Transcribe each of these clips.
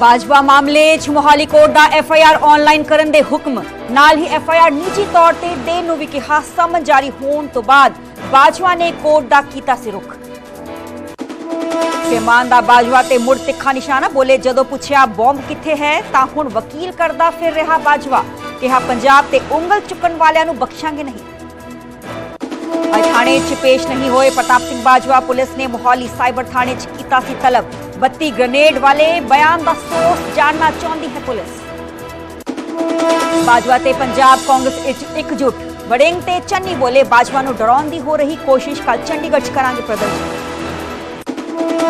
ਬਾਜਵਾ ਮਾਮਲੇ 'ਚ ਮੋਹਾਲੀ ਕੋਰਟ ਦਾ ਐਫ ਆਈ ਆਰ ਆਨਲਾਈਨ ਕਰਨ ਦੇ ਹੁਕਮ। ਨਾਲ ਹੀ ਐਫ ਆਈ ਆਰ ਨਿੱਜੀ ਤੌਰ ਤੇ ਦੇਣ ਨੂੰ ਵੀ ਕਿਹਾ, ਸਮਨ ਜਾਰੀ ਹੋਣ ਤੋਂ ਬਾਅਦ ਬਾਜਵਾ ਨੇ ਕੋਰਟ ਦਾ ਕੀਤਾ ਸੀ ਸੇਮਾਨ ਦਾ ਬਾਜਵਾ ਤੇ ਮੁੜ ਤਿੱਖਾ ਨਿਸ਼ਾਨਾ ਬੋਲੇ, ਜਦੋਂ ਪੁੱਛਿਆ ਬੰਬ ਕਿੱਥੇ ਹੈ, ਤਾਂ ਹੁਣ ਵਕੀਲ ਕਰਦਾ ਫਿਰ ਰਿਹਾ ਬਾਜਵਾ। ਕਿਹਾ, ਪੰਜਾਬ ਤੇ ਉਂਗਲ ਚੁੱਕਣ ਵਾਲਿਆਂ ਨੂੰ ਬਖਸ਼ਾਂਗੇ ਨਹੀਂ। ਅੱਜ ਥਾਣੇ 'ਚ ਪੇਸ਼ ਨਹੀਂ ਹੋਏ ਪ੍ਰਤਾਪ ਸਿੰਘ ਬਾਜਵਾ, ਪੁਲਿਸ ਨੇ ਮੋਹਾਲੀ ਸਾਈਬਰ ਥਾਣੇ 'ਚ ਕੀਤਾ ਸੀ ਤਲਬ। 32 ਗ੍ਰਨੇਡ ਵਾਲੇ ਬਿਆਨ ਦਾ ਸੋਰਸ ਜਾਣਨਾ ਚਾਹੁੰਦੀ ਹੈ ਪੁਲਿਸ। ਬਾਜਵਾ ਤੇ ਪੰਜਾਬ ਕਾਂਗਰਸ ਵਿੱਚ ਇਕਜੁੱਟ। ਵੜਿੰਗ ਤੇ ਚੰਨੀ ਬੋਲੇ ਬਾਜਵਾ ਨੂੰ ਡਰਾਉਣ ਦੀ ਹੋ ਰਹੀ ਕੋਸ਼ਿਸ਼ ਕੱਲ ਚੰਡੀਗੜ੍ਹ 'ਚ ਕਰਾਂਗੇ ਪ੍ਰਦਰਸ਼ਨ।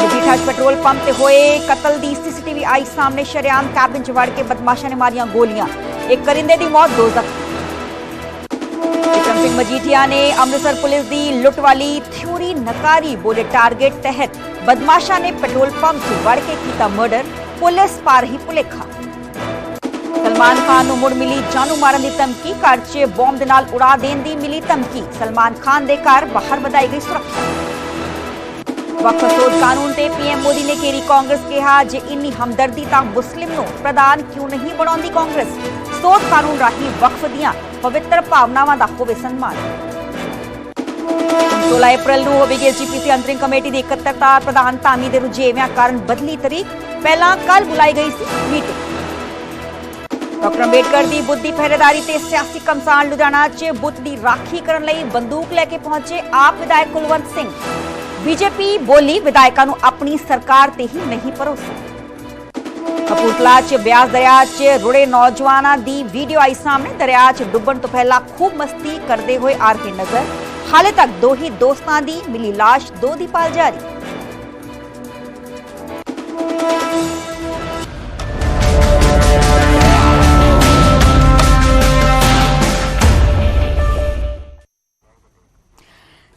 ਮਜੀਠਾ 'ਚ ਪੈਟਰੋਲ ਪੰਪ ਤੇ ਹੋਏ ਕਤਲ ਦੀ ਸੀਸੀਟੀਵੀ ਆਈ ਸਾਹਮਣੇ ਸ਼ਰੇਆਮ ਕੈਬਿਨ 'ਚ ਵੜ ਕੇ ਬਦਮਾਸ਼ਾਂ ਨੇ ਮਾਰੀਆਂ ਗੋਲੀਆਂ। ਇੱਕ ਕਰਿੰਦੇ ਦੀ ਮੌਤ, ਦੋ ਜ਼ਖਮੀ। ਸਿੰਘ ਮਜੀਠੀਆ ਨੇ ਅੰਮ੍ਰਿਤਸਰ ਪੁਲਿਸ ਦੀ ਲੁੱਟ ਵਾਲੀ ਥਿਊਰੀ ਨਕਾਰੀ ਬੋਲੇ ਟਾਰਗੇਟ ਤਹਿਤ ਬਦਮਾਸ਼ਾਂ ਨੇ ਪੈਟਰੋਲ ਪੰਪ 'ਚ ਵੜ ਕੇ ਕੀਤਾ ਮਰਡਰ, ਪੁਲਿਸ ਪਾਰ ਹੀ ਭੁਲੇਖਾ। ਸਲਮਾਨ ਖਾਨ ਨੂੰ ਮੁੜ ਮਿਲੀ ਜਾਨੂ ਮਾਰਨ ਦੀ ਧਮਕੀ, ਘਰ 'ਚ ਬੰਬ ਦੇ ਨਾਲ ਉਡਾ ਦੇਣ ਦੀ ਮਿਲੀ ਧਮਕੀ। ਸਲਮਾਨ ਖਾਨ ਦੇ ਘਰ ਬਾਹਰ ਵਧਾਈ ਗਈ ਸੁਰੱਖਿਆ। ਵਕਫ ਸੋਧ ਕਾਨੂੰਨ ਤੇ ਪੀਐਮ ਮੋਦੀ ਨੇ ਕੇਰੀ ਕਾਂਗਰਸ ਕਿਹਾ ਜੇ ਇੰਨੀ ਹਮਦਰਦੀ ਤਾਂ ਮੁਸਲਿਮ ਨੂੰ ਪ੍ਰਧਾਨ ਕਿਉਂ ਨਹੀਂ ਬਣਾਉਂਦੀ ਕਾਂਗਰਸ? ਸੋਧ ਕਾਨੂੰਨ ਰਾਹੀਂ ਵਕਫ ਦੀਆਂ ਪਵਿੱਤਰ ਭਾਵਨਾਵਾਂ ਦਾ ਹੋਵੇ ਸਨਮਾਨ। 16 ਅਪ੍ਰੈਲ ਨੂੰ ਹੋਵੇਗੀ ਐਸਜੀਪੀਸੀ ਅੰਤਰਿਮ ਕਮੇਟੀ ਦੀ ਇਕੱਤਰਤਾ। ਪ੍ਰਧਾਨ ਧਾਮੀ ਦੇ ਰੁਝੇਵਿਆਂ ਕਾਰਨ ਬਦਲੀ ਤਰੀਕ। ਪਹਿਲਾਂ ਕੱਲ ਬੁਲਾਈ ਗਈ ਸੀ ਮੀਟਿੰਗ। ਡਾਕਟਰ ਅੰਬੇਡਕਰ ਦੀ ਬੁੱਧੀ ਫਹਿਰੇਦਾਰੀ ਤੇ ਸਿਆਸੀ ਕਮਸਾਨ ਲੁਧਿਆਣਾ 'ਚ ਬੁੱਤ ਦੀ ਰਾਖੀ ਕਰਨ ਲਈ ਬੰਦੂਕ ਲੈ ਕੇ ਪਹੁੰਚੇ ਆਪ ਵਿਧਾਇਕ ਕੁਲਵੰਤ ਸਿੰਘ। ਬੀਜੇਪੀ ਬੋਲੀ ਵਿਧਾਇਕਾਂ ਨੂੰ ਆਪਣੀ ਸਰਕਾਰ ਤੇ ਹੀ ਨਹੀਂ ਭਰੋਸਾ। ਕਪੂਰਥਲਾ 'ਚ ਬਿਆਸ ਦਰਿਆ 'ਚ ਰੁੜੇ ਨੌਜਵਾਨਾਂ ਦੀ ਵੀਡੀਓ ਆਈ ਸਾਹਮਣੇ। ਦਰਿਆ 'ਚ ਡੁੱਬਣ ਤੋਂ ਪਹਿਲਾਂ ਖੂਬ ਮਸਤੀ ਕਰਦੇ ਹੋਏ ਆ ਰਹੇ ਨਜ਼ਰ। ਹਾਲੇ ਤੱਕ ਦੋ ਹੀ ਦੋਸਤਾਂ ਦੀ ਮਿਲੀ ਲਾਸ਼, ਦੋ ਦੀ ਪਾਲ ਜਾਰੀ।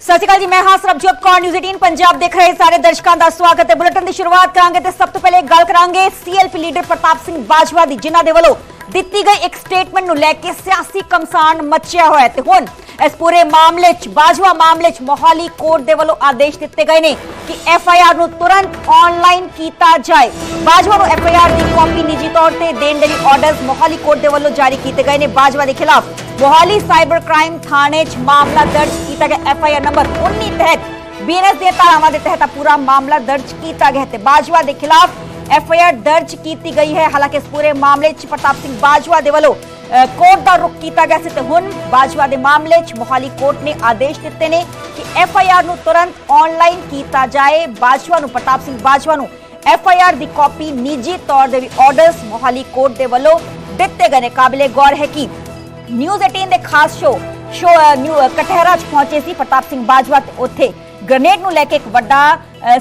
ਸਤਿ ਸ਼੍ਰੀ ਅਕਾਲ ਜੀ, ਮੈਂ ਹਾਂ ਸਰਬਜੋਤ ਕੌਰ ਨਿਊਜ਼ 18 ਪੰਜਾਬ ਦੇਖ ਰਹੇ ਸਾਰੇ ਦਰਸ਼ਕਾਂ ਦਾ ਸਵਾਗਤ ਹੈ। ਬੁਲੇਟਿਨ ਦੀ ਸ਼ੁਰੂਆਤ ਕਰਾਂਗੇ ਤੇ ਸਭ ਤੋਂ ਪਹਿਲੇ ਗੱਲ ਕਰਾਂਗੇ ਸੀਐਲਪੀ ਲੀਡਰ ਪ੍ਰਤਾਪ ਸਿੰਘ ਬਾਜਵਾ ਦੀ, ਜਿਨ੍ਹਾਂ ਦੇ ਵੱਲੋਂ ਦਿੱਤੀ ਗਈ ਇੱਕ ਸਟੇਟਮੈਂਟ ਨੂੰ ਲੈ ਕੇ ਸਿਆਸੀ ਕਮਸਾਨ ਮੱਚਿਆ ਹੋਇਆ ਹੈ ਤੇ ਹੁਣ ਇਸ ਪੂਰੇ ਮਾਮਲੇ 'ਚ ਬਾਜਵਾ ਮਾਮਲੇ 'ਚ ਮੋਹਾਲੀ ਕੋਰਟ ਦੇ ਵੱਲੋਂ ਆਦੇਸ਼ ਦਿੱਤੇ ਗਏ ਨੇ ਕਿ ਐਫ ਆਈ ਆਰ ਨੂੰ ਤੁਰੰਤ ਆਨਲਾਈਨ ਕੀਤਾ ਜਾਏ ਬਾਜਵਾ ਨੂੰ ਐਫ ਆਈ ਆਰ ਦੀ ਕਾਪੀ ਨਿੱਜੀ ਤੌਰ ਤੇ ਦੇਣ ਦੇ ਲਈ ਆਰਡਰਸ ਮੋਹਾਲੀ ਕੋਰਟ ਦੇ ਵੱਲੋਂ ਜਾਰੀ ਕੀਤੇ ਗਏ ਨੇ ਬਾਜਵਾ ਦੇ ਖਿਲਾਫ ਮੋਹਾਲੀ ਸਾਈਬਰ ਕ੍ਰਾਈਮ ਥਾਣੇ 'ਚ ਮਾਮਲਾ ਦਰਜ ਕੀਤਾ ਗਿਆ ਐਫ ਆਈ ਆਰ ਨੰਬਰ 19 ਤਹਿਤ ਬੀਐਨਐਸ ਦੇ ਧਾਰਾਵਾਂ ਦੇ ਤਹਿਤ ਪੂਰਾ ਮਾਮਲਾ ਦਰਜ ਕੀਤਾ ਗਿਆ ਹੈ ਤੇ ਬਾਜਵਾ ਦੇ ਖਿਲਾਫ ਐਫ ਆਈ ਆਰ ਦਰਜ ਕੀਤੀ ਗਈ ਹੈ ਹਾਲਾਂਕਿ ਇਸ ਪੂਰੇ ਮਾਮਲੇ 'ਚ ਪ੍ਰਤਾਪ ਸਿੰਘ ਬਾਜਵਾ ਦੇ ਵੱਲੋਂ ਕੋਰਟ ਦਾ ਰੁਖ ਕੀਤਾ ਗਿਆ ਸੀ ਤੇ ਹੁਣ ਬਾਜਵਾ ਦੇ ਮਾਮਲੇ 'ਚ ਮੋਹਾਲੀ ਕੋਰਟ ਨੇ ਆਦੇਸ਼ ਦਿੱਤੇ ਨੇ ਕਿ ਐਫ ਆਈ ਆਰ ਨੂੰ ਤੁਰੰਤ ਆਨਲਾਈਨ ਕੀਤਾ ਜਾਏ ਬਾਜਵਾ ਨੂੰ ਪ੍ਰਤਾਪ ਸਿੰਘ ਬਾਜਵਾ ਨੂੰ ਐਫ ਆਈ ਆਰ ਦੀ ਕਾਪੀ ਨਿੱਜੀ ਤੌਰ ਦੇ ਵੀ ਆਰਡਰਸ ਮੋਹਾਲੀ ਕੋਰਟ ਦੇ ਵੱਲੋਂ ਦਿੱਤੇ ਗਏ ਨੇ ਕਾਬਿਲੇ ਗੌਰ ਹੈ ਕਿ ਨਿਊਜ਼ 18 ਦੇ ਖਾਸ ਸ਼ੋ ਸ਼ੋ ਨਿਊ ਕਟਹਿਰਾ ਚ ਪਹੁੰਚੇ ਸੀ ਪ੍ਰਤਾਪ ਸਿੰਘ ਬਾਜਵਾ ਤੇ ਉੱਥੇ ਗ੍ਰਨੇਡ ਨੂੰ ਲੈ ਕੇ ਇੱਕ ਵੱਡਾ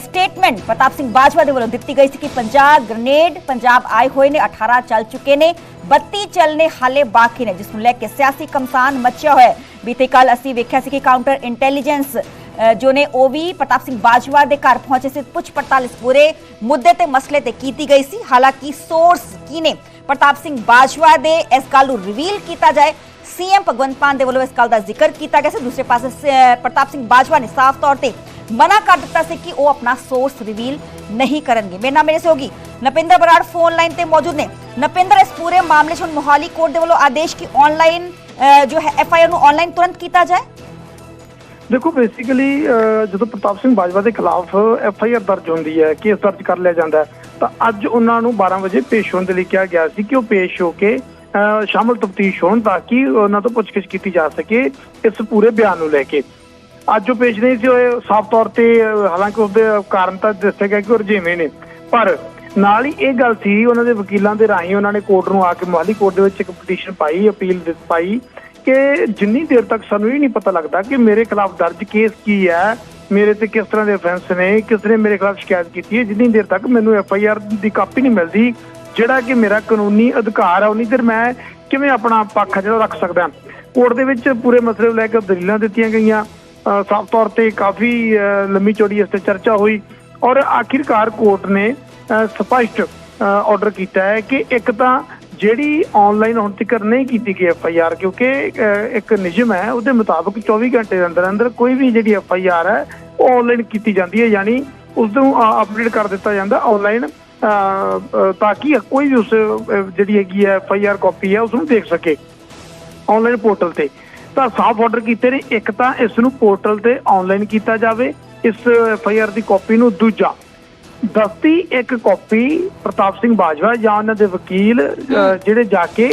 ਸਟੇਟਮੈਂਟ ਪ੍ਰਤਾਪ ਸਿੰਘ ਬਾਜਵਾ ਦੇ ਵੱਲੋਂ ਦਿੱਤੀ ਗਈ ਸੀ ਕਿ 50 ਗ੍ਰਨੇਡ ਪੰਜਾਬ ਆਏ ਹੋਏ ਨੇ 18 ਚੱਲ ਚੁੱਕੇ ਨੇ 32 ਚੱਲਨੇ ਹਾਲੇ ਬਾਕੀ ਨੇ, ਜਿਸ ਨੂੰ ਲੈ ਕੇ ਸਿਆਸੀ ਕਮਸਾਨ ਮੱਚਿਆ ਹੋਇਆ ਬੀਤੇ ਕੱਲ ਅਸੀਂ ਵੇਖਿਆ ਸੀ ਕਿ ਕਾਊਂਟਰ ਇੰਟੈਲੀਜੈਂਸ ਜੋ ਨੇ ਉਹ ਵੀ ਪ੍ਰਤਾਪ ਸਿੰਘ ਬਾਜਵਾ ਦੇ ਘਰ ਪਹੁੰਚੇ ਸੀ, ਪੁੱਛ ਪੜਤਾਲ ਇਸ ਪੂਰੇ ਮੁੱਦੇ ਤੇ ਮਸਲੇ ਤੇ ਕੀਤੀ ਗਈ ਸੀ। ਹਾਲਾਂਕਿ ਸੋਰਸ ਕੀ ਨੇ? ਪ੍ਰਤਾਪ ਸਿੰਘ ਬਾਜਵਾ ਦੇ ਇਸ ਗੱਲ ਨੂੰ ਰਿਵੀਲ ਕੀਤਾ ਜਾਏ ਸੀਐਮ ਭਗਵੰਤ ਮਾਨ ਦੇ ਵੱਲੋਂ ਇਸ ਗੱਲ ਦਾ ਜ਼ਿਕਰ ਕੀਤਾ ਗਿਆ ਸੀ ਦੂਸਰੇ ਪਾਸੇ ਪ੍ਰਤਾਪ ਸਿੰਘ ਬਾਜਵਾ ਨੇ ਸਾਫ਼ ਤੌਰ ਤੇ ਮਨਾ ਕਰ ਦਿੱਤਾ ਸੀ ਕਿ ਉਹ ਆਪਣਾ ਸੋਰਸ ਰਿਵੀਲ ਨਹੀਂ ਕਰਨਗੇ ਮੇਰੇ ਨਾਲ ਮੇਰੇ ਸੇ ਨਪਿੰਦਰ ਬਰਾੜ ਫੋਨ ਲਾਈਨ ਤੇ ਮੌਜੂਦ ਨੇ ਨਪਿੰਦਰ ਇਸ ਪੂਰੇ ਮਾਮਲੇ 'ਚ ਮੋਹਾਲੀ ਕੋਰਟ ਦੇ ਵੱਲੋਂ ਆਦੇਸ਼ ਕਿ ਆਨਲਾਈਨ ਜੋ ਹੈ ਐਫ ਨੂੰ ਆਨਲਾਈਨ ਤੁਰੰਤ ਕੀਤਾ ਜਾਏ ਦੇਖੋ ਬੇਸਿਕਲੀ ਜਦੋਂ ਪ੍ਰਤਾਪ ਸਿੰਘ ਬਾਜਵਾ ਦੇ ਖਿਲਾਫ ਐਫ ਆਈ ਆਰ ਦਰਜ ਹੁੰਦੀ ਹੈ ਕੇਸ ਦਰਜ ਕਰ ਲਿਆ ਜਾਂਦਾ ਹੈ, ਤਾਂ ਅੱਜ ਉਹਨਾਂ ਨੂੰ 12 ਵਜੇ ਪੇਸ਼ ਹੋਣ ਦੇ ਲਈ ਕਿਹਾ ਗਿਆ ਸੀ ਕਿ ਉਹ ਪੇਸ਼ ਹੋ ਕੇ ਸ਼ਾਮਲ ਤਫਤੀਸ਼ ਹੋਣ ਤਾਂ ਕਿ ਉਹਨਾਂ ਤੋਂ ਪੁੱਛਗਿੱਛ ਕੀਤੀ ਜਾ ਸਕੇ ਇਸ ਪੂਰੇ ਬਿਆਨ ਨੂੰ ਲੈ ਕੇ। ਅੱਜ ਉਹ ਪੇਸ਼ ਨਹੀਂ ਸੀ ਹੋਏ, ਸਾਫ਼ ਤੌਰ ਤੇ ਹਾਲਾਂਕਿ ਉਹਦੇ ਕਾਰਨ ਤਾਂ ਦੱਸਿਆ ਗਿਆ ਕਿ ਰਜੇਵੇਂ ਨੇ। ਪਰ ਨਾਲ ਹੀ ਇਹ ਗੱਲ ਸੀ, ਉਹਨਾਂ ਦੇ ਵਕੀਲਾਂ ਦੇ ਰਾਹੀਂ ਉਹਨਾਂ ਨੇ ਕੋਰਟ ਨੂੰ ਆ ਕੇ ਮੋਹਾਲੀ ਕੋਰਟ ਦੇ ਵਿੱਚ ਇੱਕ ਪਟੀਸ਼ਨ ਪਾਈ, ਅਪੀਲ ਪਾਈ ਕਿ ਜਿੰਨੀ ਦੇਰ ਤੱਕ ਸਾਨੂੰ ਇਹ ਨਹੀਂ ਪਤਾ ਲੱਗਦਾ ਕਿ ਮੇਰੇ ਖਿਲਾਫ ਦਰਜ ਕੇਸ ਕੀ ਹੈ, ਮੇਰੇ ਤੇ ਕਿਸ ਤਰ੍ਹਾਂ ਦੇ ਅਫੈਂਸ ਨੇ, ਕਿਸ ਨੇ ਮੇਰੇ ਖਿਲਾਫ ਸ਼ਿਕਾਇਤ ਕੀਤੀ ਹੈ, ਜਿੰਨੀ ਦੇਰ ਤੱਕ ਮੈਨੂੰ ਐਫ ਆਈ ਆਰ ਦੀ ਕਾਪੀ ਨਹੀਂ ਮਿਲਦੀ ਜਿਹੜਾ ਕਿ ਮੇਰਾ ਕਾਨੂੰਨੀ ਅਧਿਕਾਰ ਹੈ ਉਨੀ ਦੇਰ ਮੈਂ ਕਿਵੇਂ ਆਪਣਾ ਪੱਖ ਜਿਹੜਾ ਰੱਖ ਸਕਦਾ? ਕੋਰਟ ਦੇ ਵਿੱਚ ਪੂਰੇ ਮਸਲੇ ਨੂੰ ਲੈ ਕੇ ਦਲੀਲਾਂ ਦਿੱਤੀਆਂ ਗਈਆਂ। ਸਾਫ਼ ਤੌਰ ਤੇ ਕਾਫੀ ਲੰਮੀ ਚੌੜੀ ਇਸ ਤੇ ਚਰਚਾ ਹੋਈ। ਔਰ ਆਖਿਰਕਾਰ ਕੋਰਟ ਨੇ, ਅਹ, ਸਪਸ਼ਟ ਆਰਡਰ ਕੀਤਾ ਹੈ ਕਿ ਇੱਕ ਤਾਂ ਜਿਹੜੀ ਆਨਲਾਈਨ ਹੁਣ ਤੱਕ ਨਹੀਂ ਕੀਤੀ ਗਈ ਐਫ ਆਈ ਆਰ ਕਿਉਂਕਿ ਇੱਕ ਨਿਯਮ ਹੈ, ਉਹਦੇ ਮੁਤਾਬਕ 24 ਘੰਟੇ ਦੇ ਅੰਦਰ ਅੰਦਰ ਕੋਈ ਵੀ ਜਿਹੜੀ ਐਫ ਆਈ ਆਰ ਹੈ, ਉਹ ਆਨਲਾਈਨ ਕੀਤੀ ਜਾਂਦੀ ਹੈ। ਯਾਨੀ ਉਸ ਨੂੰ ਅਪਡੇਟ ਕਰ ਦਿੱਤਾ ਜਾਂਦਾ ਆਨਲਾਈਨ ਅਹ, ਤਾਂ ਕਿ ਕੋਈ ਵੀ ਉਸ ਅਹ, ਜਿਹੜੀ ਹੈਗੀ ਹੈ ਐਫ ਆਈ ਆਰ ਕਾਪੀ ਹੈ ਉਸ ਨੂੰ ਦੇਖ ਸਕੇ ਆਨਲਾਈਨ ਪੋਰਟਲ ਤੇ। ਤਾਂ ਸਾਫ਼ ਆਰਡਰ ਕੀਤੇ ਨੇ। ਇੱਕ ਤਾਂ ਇਸ ਨੂੰ ਪੋਰਟਲ ਤੇ ਆਨਲਾਈਨ ਕੀਤਾ ਜਾਵੇ ਇਸ ਐਫ ਆਈ ਆਰ ਦੀ ਕਾਪੀ ਨੂੰ। ਦੂਜਾ ਦਸਤੀ ਇੱਕ ਕਾਪੀ ਪ੍ਰਤਾਪ ਸਿੰਘ ਬਾਜਵਾ ਜਾਂ ਉਹਨਾਂ ਦੇ ਵਕੀਲ ਜਿਹੜੇ ਜਾ ਕੇ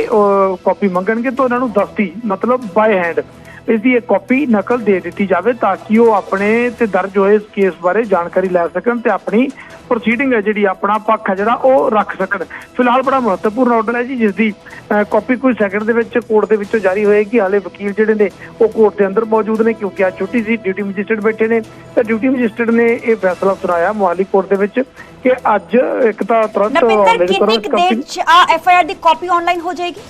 ਕਾਪੀ ਮੰਗਣਗੇ ਤਾਂ ਉਹਨਾਂ ਨੂੰ ਦਸਤੀ। ਮਤਲਬ ਬਾਈ ਹੈਂਡ ਇਸ ਦੀ ਇੱਕ ਕਾਪੀ ਨਕਲ ਦੇ ਦਿੱਤੀ ਜਾਵੇ ਤਾਂ ਕਿ ਉਹ ਆਪਣੇ ਤੇ ਦਰਜ ਹੋਏ ਇਸ ਕੇਸ ਬਾਰੇ ਜਾਣਕਾਰੀ ਲੈ ਸਕਣ ਤੇ ਆਪਣੀ ਪ੍ਰੋਸੀਡਿੰਗ ਹੈ ਜਿਹੜੀ ਆਪਣਾ ਪੱਖ ਹੈ ਜਿਹੜਾ ਉਹ ਰੱਖ ਸਕਣ। ਫਿਲਹਾਲ ਬੜਾ ਮਹੱਤਵਪੂਰਨ ਆਰਡਰ ਹੈ ਜੀ ਜਿਸ ਦੀ ਕਾਪੀ ਕੋਈ ਸੈਕਿੰਡ ਦੇ ਵਿੱਚ ਕੋਰਟ ਦੇ ਵਿੱਚੋਂ ਜਾਰੀ ਹੋਏਗੀ। ਹਾਲੇ ਵਕੀਲ ਜਿਹੜੇ ਨੇ ਉਹ ਕੋਰਟ ਦੇ ਅੰਦਰ ਮੌਜੂਦ ਨੇ ਕਿਉਂਕਿ ਅੱਜ ਛੁੱਟੀ ਸੀ ਡਿਊਟੀ ਮੈਜਿਸਟਰੇਟ ਬੈਠੇ ਨੇ। ਤੇ ਡਿਊਟੀ ਮੈਜਿਸਟਰੇਟ ਨੇ ਇਹ ਫੈਸਲਾ ਸੁਣਾਇਆ ਮੁਹਾਲੀ ਕੋਰਟ ਦੇ ਵਿੱਚ ਕਿ ਅੱਜ ਇੱਕ ਤਾਂ ਤੁਰੰਤ ਕਿੰਨੀ ਤੁਰੰਤ ਕੁ ਦੇਰ ਚ ਆ ਐਫ ਆਈ ਆਰ ਦੀ ਕਾਪੀ ਆਨਲਾਈਨ ਹੋ ਜਾਏਗੀ?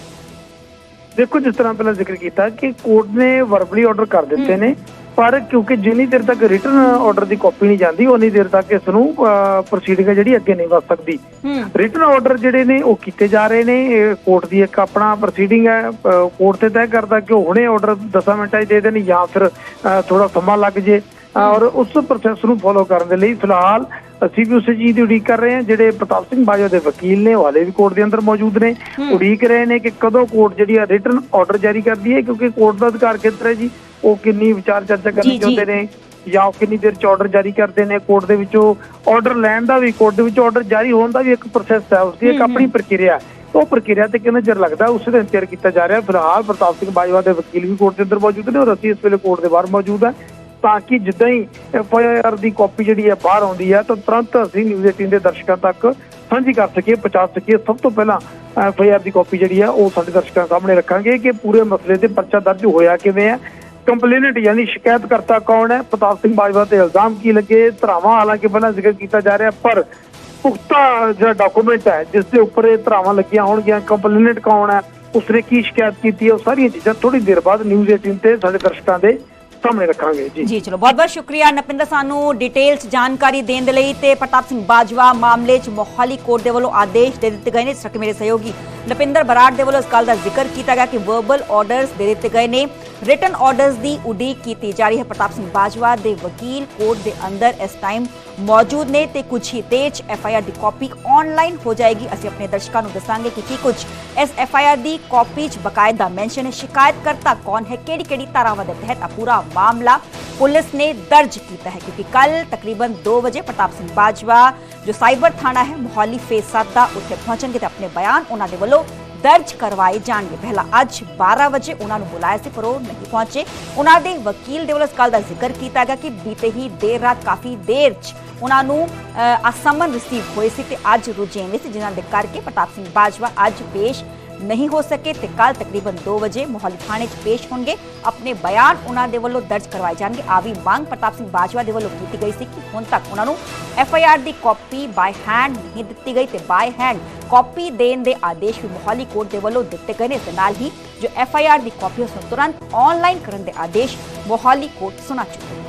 ਦੇਖੋ ਜਿਸ ਤਰ੍ਹਾਂ ਪਹਿਲਾਂ ਜ਼ਿਕਰ ਕੀਤਾ ਕਿ ਕੋਰਟ ਨੇ ਵਰਬਲੀ ਆਰਡਰ ਕਰ ਦਿੱਤੇ ਨੇ। ਪਰ ਕਿਉਂਕਿ ਜਿੰਨੀ ਦੇਰ ਤੱਕ ਰਿਟਨ ਆਰਡਰ ਦੀ ਕਾਪੀ ਨਹੀਂ ਜਾਂਦੀ ਉਨੀ ਦੇਰ ਤੱਕ ਇਸ ਨੂੰ ਪ੍ਰੋਸੀਡਿੰਗ ਜਿਹੜੀ ਅੱਗੇ ਨਹੀਂ ਵਧ ਸਕਦੀ। ਹੂੰ। ਰਿਟਨ ਆਰਡਰ ਜਿਹੜੇ ਨੇ ਉਹ ਕੀਤੇ ਜਾ ਰਹੇ ਨੇ। ਇਹ ਕੋਰਟ ਦੀ ਇੱਕ ਆਪਣਾ ਪ੍ਰੋਸੀਡਿੰਗ ਹੈ ਕੋਰਟ ਤੇ ਤੈਅ ਕਰਦਾ ਕਿ ਹੁਣੇ ਆਰਡਰ 10 ਮਿੰਟਾਂ 'ਚ ਦੇ ਦੇਣ ਜਾਂ ਫਿਰ ਥੋੜਾ ਸਮਾਂ ਲੱਗ ਜੇ। ਔਰ ਉਸ ਪ੍ਰੋਸੈਸ ਨੂੰ ਫੋਲੋ ਕਰਨ ਦੇ ਲਈ ਫਿਲਹਾਲ ਅਸੀਂ ਵੀ ਉਸੇ ਚੀਜ਼ ਦੀ ਉਡੀਕ ਕਰ ਰਹੇ ਹਾਂ ਜਿਹੜੇ ਪ੍ਰਤਾਪ ਸਿੰਘ ਬਾਜਵਾ ਦੇ ਵਕੀਲ ਨੇ ਹਾਲੇ ਵੀ ਕੋਰਟ ਦੇ ਅੰਦਰ ਮੌਜੂਦ ਨੇ। ਉਡੀਕ ਰਹੇ ਨੇ ਕਿ ਕਦੋਂ ਕੋਰਟ ਜਿਹੜੀ ਆ ਰਿਟਨ ਆਰਡਰ ਜਾਰੀ ਕਰਦੀ ਹੈ ਕਿਉਂਕਿ ਕੋਰਟ ਦਾ ਅਧਿਕਾਰ ਖੇਤਰ ਹੈ ਜੀ। ਉਹ ਕਿੰਨੀ ਵਿਚਾਰ ਚਰਚਾ ਕਰਨੀ। ਚਾਹੁੰਦੇ ਨੇ ਜਾਂ ਉਹ ਕਿੰਨੀ ਦੇਰ ਚ ਆਰਡਰ ਜਾਰੀ ਕਰਦੇ ਨੇ ਕੋਰਟ ਦੇ ਵਿੱਚੋਂ ਆਰਡਰ ਲੈਣ ਦਾ ਵੀ ਕੋਰਟ ਦੇ ਵਿੱਚੋਂ ਆਰਡਰ ਜਾਰੀ ਹੋਣ ਦਾ ਵੀ ਇੱਕ ਪ੍ਰੋਸੈਸ ਹੈ ਉਸਦੀ ਇੱਕ ਆਪਣੀ ਪ੍ਰਕਿਰਿਆ। ਉਹ ਪ੍ਰਕਿਰਿਆ ਤੇ ਕਿੰਨਾ ਚਿਰ ਲੱਗਦਾ ਉਸੇ ਦਿਨ ਤਿਆਰ ਕੀਤਾ ਜਾ ਰਿਹਾ ਫਿਲਹਾਲ ਪ੍ਰਤਾਪ ਸਿੰਘ ਬਾਜਵਾ ਦੇ ਵਕੀਲ ਵੀ ਕੋਰਟ ਦੇ ਅੰਦਰ ਮੌਜੂਦ ਨੇ ਔਰ ਅਸੀਂ ਇਸ ਵੇਲੇ ਕੋਰਟ ਦੇ ਬਾਹਰ ਮੌਜੂਦ ਹਾਂ। ਤਾਂ ਕਿ ਜਿੱਦਾਂ ਹੀ ਐਫ ਆਈ ਆਰ ਦੀ ਕਾਪੀ ਜਿਹੜੀ ਹੈ ਬਾਹਰ ਆਉਂਦੀ ਹੈ ਤਾਂ ਤੁਰੰਤ ਅਸੀਂ ਨਿਊਜ਼ 18 ਦੇ ਦਰਸ਼ਕਾਂ ਤੱਕ ਸਾਂਝੀ ਕਰ ਸਕੀਏ ਪਹੁੰਚਾ ਸਕੀਏ। ਸਭ ਤੋਂ ਪਹਿਲਾਂ ਐਫ ਆਈ ਆਰ ਦੀ ਕਾਪੀ ਜਿਹੜੀ ਹੈ ਉਹ ਸਾਡੇ ਦਰਸ਼ਕਾਂ ਸਾਹਮਣੇ ਰੱਖਾਂਗੇ ਕਿ ਪੂਰੇ ਮਸਲੇ ਤੇ ਪਰਚਾ ਦਰਜ ਹੋਇਆ ਕਿਵੇਂ ਹੈ। ਕੰਪਲੇਨਟ ਯਾਨੀ ਸ਼ਿਕਾਇਤਕਰਤਾ ਕੌਣ ਹੈ? ਪ੍ਰਤਾਪ ਸਿੰਘ ਬਾਜਵਾ ਤੇ ਇਲਜ਼ਾਮ ਕੀ ਲੱਗੇ? ਧਰਾਵਾਂ ਹਾਲਾਂਕਿ ਪਹਿਲਾਂ ਜ਼ਿਕਰ ਕੀਤਾ ਜਾ ਰਿਹਾ, ਪਰ ਪੁਖਤਾ ਜਿਹੜਾ ਡਾਕੂਮੈਂਟ ਹੈ, ਜਿਸ ਦੇ ਉੱਪਰ ਇਹ ਧਰਾਵਾਂ ਲੱਗੀਆਂ ਹੋਣਗੀਆਂ, ਕੰਪਲੇਨਟ ਕੌਣ ਹੈ? ਉਸਨੇ ਕੀ ਸ਼ਿਕਾਇਤ ਕੀਤੀ ਹੈ? ਉਹ ਸਾਰੀਆਂ ਚੀਜ਼ਾਂ ਥੋੜੀ ਦੇਰ ਬਾਅਦ ਨਿਊਜ਼ 18 ਤੇ ਸਾਡੇ ਦਰਸ਼ਕਾਂ ਦੇ ਸਾਹਮਣੇ ਰੱਖਾਂਗੇ। ਜੀ। ਜੀ, ਚਲੋ, ਬਹੁਤ ਬਹੁਤ ਸ਼ੁਕਰੀਆ ਨਪਿੰਦਰ ਸਾਨੂੰ ਡਿਟੇਲਸ ਜਾਣਕਾਰੀ ਦੇਣ ਦੇ ਲਈ ਤੇ ਪ੍ਰਤਾਪ ਸਿੰਘ ਬਾਜਵਾ ਮਾਮਲੇ 'ਚ ਮੋਹਾਲੀ ਕੋਰਟ ਦੇ ਵੱਲੋਂ ਆਦੇਸ਼ ਦੇ ਦਿੱਤੇ ਗਏ ਨੇ। ਜਿਸ ਮੇਰੇ ਸਹਿਯੋਗੀ ਨਪਿੰਦਰ ਬਰਾੜ ਦੇ ਵੱਲੋਂ ਇਸ ਗੱਲ ਦਾ ਜ਼ਿਕਰ ਕੀਤਾ ਗਿਆ ਕਿ ਵਰਬਲ ਆਰਡਰਸ ਦੇ ਦਿੱਤੇ ਗਏ ਨੇ। ਰਿਟਨ ਆਰਡਰਸ ਦੀ ਉਡੀਕ ਕੀਤੀ ਜਾ ਰਹੀ ਹੈ। ਪ੍ਰਤਾਪ ਸਿੰਘ ਬਾਜਵਾ ਦੇ ਵਕੀਲ ਕੋਰਟ ਦੇ ਅੰਦਰ ਇਸ ਟਾਈਮ ਮੌਜੂਦ ਨੇ ਤੇ ਕੁਝ ਹੀ ਦੇਰ ਐਫ ਆਈ ਆਰ ਦੀ ਕਾਪੀ ਆਨਲਾਈਨ ਹੋ ਜਾਏਗੀ। ਅਸੀਂ ਆਪਣੇ ਦਰਸ਼ਕਾਂ ਨੂੰ ਦੱਸਾਂਗੇ ਕਿ ਕੀ ਕੁਝ ਇਸ ਐਫ ਆਈ ਆਰ ਦੀ ਕਾਪੀ 'ਚ ਬਕਾਇਦਾ ਮੈਂਸ਼ਨ ਹੈ। ਸ਼ਿਕਾਇਤਕਰਤਾ ਕੌਣ ਹੈ? ਕਿਹੜੀ ਕਿਹੜੀ ਧਾਰਾਵਾਂ ਦੇ ਤਹਿਤ ਆ ਪੂਰਾ ਮਾਮਲਾ ਪੁਲਿਸ ਨੇ ਦਰਜ ਕੀਤਾ ਹੈ। ਕਿਉਂਕਿ ਕੱਲ ਤਕਰੀਬਨ 2 ਵਜੇ ਪ੍ਰਤਾਪ ਸਿੰਘ ਬਾਜਵਾ, ਜੋ ਸਾਈਬਰ ਥਾਣਾ ਹੈ, ਮੋਹਾਲੀ ਫੇਸ 7 ਦਾ ਉੱਥੇ ਪਹੁੰਚਣਗੇ ਤੇ ਆਪਣੇ ਬਿਆਨ ਉਹਨਾਂ ਦੇ ਵੱਲੋਂ ਦਰਜ ਕਰਵਾਏ ਜਾਣਗੇ। ਪਹਿਲਾਂ ਅੱਜ 12 ਵਜੇ ਉਹਨਾਂ ਨੂੰ ਬੁਲਾਇਆ ਸੀ ਪਰ ਉਹ ਨਹੀਂ ਪਹੁੰਚੇ। ਉਹਨਾਂ ਦੇ ਵਕੀਲ ਦੇ ਵੱਲੋਂ ਇਸ ਗੱਲ ਦਾ ਜ਼ਿਕਰ ਕੀਤਾ ਗਿਆ ਕਿ ਬੀਤੇ ਹੀ ਦੇਰ ਰਾਤ ਕਾਫੀ ਦੇਰ 'ਚ ਉਹਨਾਂ ਨੂੰ ਅ, ਅਸਮਨ ਰਿਸੀਵ ਹੋਏ ਸੀ ਤੇ ਅੱਜ ਰੁਝੇਵੇਂ ਸੀ ਜਿਨ੍ਹਾਂ ਦੇ ਕਰਕੇ ਪ੍ਰਤਾਪ ਸਿੰਘ ਬਾਜਵਾ ਅੱਜ ਪੇਸ਼ ਨਹੀਂ ਹੋ ਸਕੇ ਤੇ ਕੱਲ ਤਕਰੀਬਨ 2 ਵਜੇ ਮੋਹਾਲੀ ਥਾਣੇ 'ਚ ਪੇਸ਼ ਹੋਣਗੇ। ਆਪਣੇ ਬਿਆਨ ਉਹਨਾਂ ਦੇ ਵੱਲੋਂ ਦਰਜ ਕਰਵਾਏ ਜਾਣਗੇ। ਆ ਵੀ ਮੰਗ ਪ੍ਰਤਾਪ ਸਿੰਘ ਬਾਜਵਾ ਦੇ ਵੱਲੋਂ ਕੀਤੀ ਗਈ ਸੀ ਕਿ ਹੁਣ ਤੱਕ ਉਹਨਾਂ ਨੂੰ ਐਫ ਆਈ ਆਰ ਦੀ ਕਾਪੀ ਬਾਈ ਹੈਂਡ ਨਹੀਂ ਦਿੱਤੀ ਗਈ ਤੇ ਬਾਈ ਹੈਂਡ ਕਾਪੀ ਦੇਣ ਦੇ ਆਦੇਸ਼ ਵੀ ਮੋਹਾਲੀ ਕੋਰਟ ਦੇ ਵੱਲੋਂ ਦਿੱਤੇ ਗਏ ਨੇ। ਇਸ ਨਾਲ ਹੀ ਜੋ ਐਫ ਆਈ ਆਰ ਦੀ ਕਾਪੀ ਉਸ ਨੂੰ ਤੁਰੰਤ ਆਨਲਾਈਨ ਕਰਨ ਦੇ ਆਦੇਸ਼ ਮੋਹਾਲੀ ਕੋਰਟ ਸੁਣਾ ਚੁੱਕੀ ਹੈ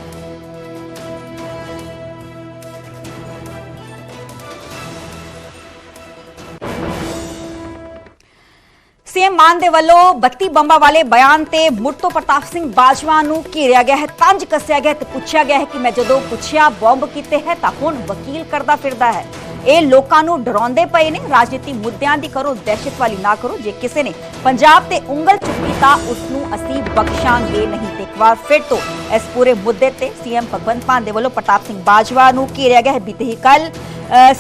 ਸੀਐਮ ਮਾਨ ਦੇ ਵੱਲੋਂ 32 ਬੰਬਾਂ ਵਾਲੇ ਬਿਆਨ ਤੇ ਮੁੜ ਤੋਂ ਪ੍ਰਤਾਪ ਸਿੰਘ ਬਾਜਵਾ ਨੂੰ ਘੇਰਿਆ ਗਿਆ ਹੈ, ਤੰਜ ਕੱਸਿਆ ਗਿਆ ਤੇ ਪੁੱਛਿਆ ਗਿਆ ਹੈ ਕਿ ਮੈਂ ਜਦੋਂ ਪੁੱਛਿਆ ਬੰਬ ਕਿਤੇ ਹੈ ਤਾਂ ਹੁਣ ਵਕੀਲ ਕਰਦਾ ਫਿਰਦਾ ਹੈ। ਇਹ ਲੋਕਾਂ ਨੂੰ ਡਰਾਉਂਦੇ ਪਏ ਨੇ। ਰਾਜਨੀਤੀ ਮੁੱਦਿਆਂ ਦੀ ਕਰੋ, ਦਹਿਸ਼ਤ ਵਾਲੀ ਨਾ ਕਰੋ। ਜੇ ਕਿਸੇ ਨੇ ਪੰਜਾਬ ਤੇ ਉਂਗਲ ਚੁੱਕੀ ਤਾਂ ਉਸ ਨੂੰ ਅਸੀਂ ਬਖਸ਼ਾਂਗੇ ਨਹੀਂ ਤੇ ਇੱਕ ਵਾਰ ਫਿਰ ਤੋਂ ਇਸ ਪੂਰੇ ਮੁੱਦੇ ਤੇ ਸੀਐਮ ਭਗਵੰਤ ਮਾਨ ਦੇ ਵੱਲੋਂ ਪ੍ਰਤਾਪ ਸਿੰਘ ਬਾਜਵਾ ਨੂੰ ਘੇਰਿਆ ਗਿਆ ਹੈ। ਬੀਤੇ ਹੀ ਕੱਲ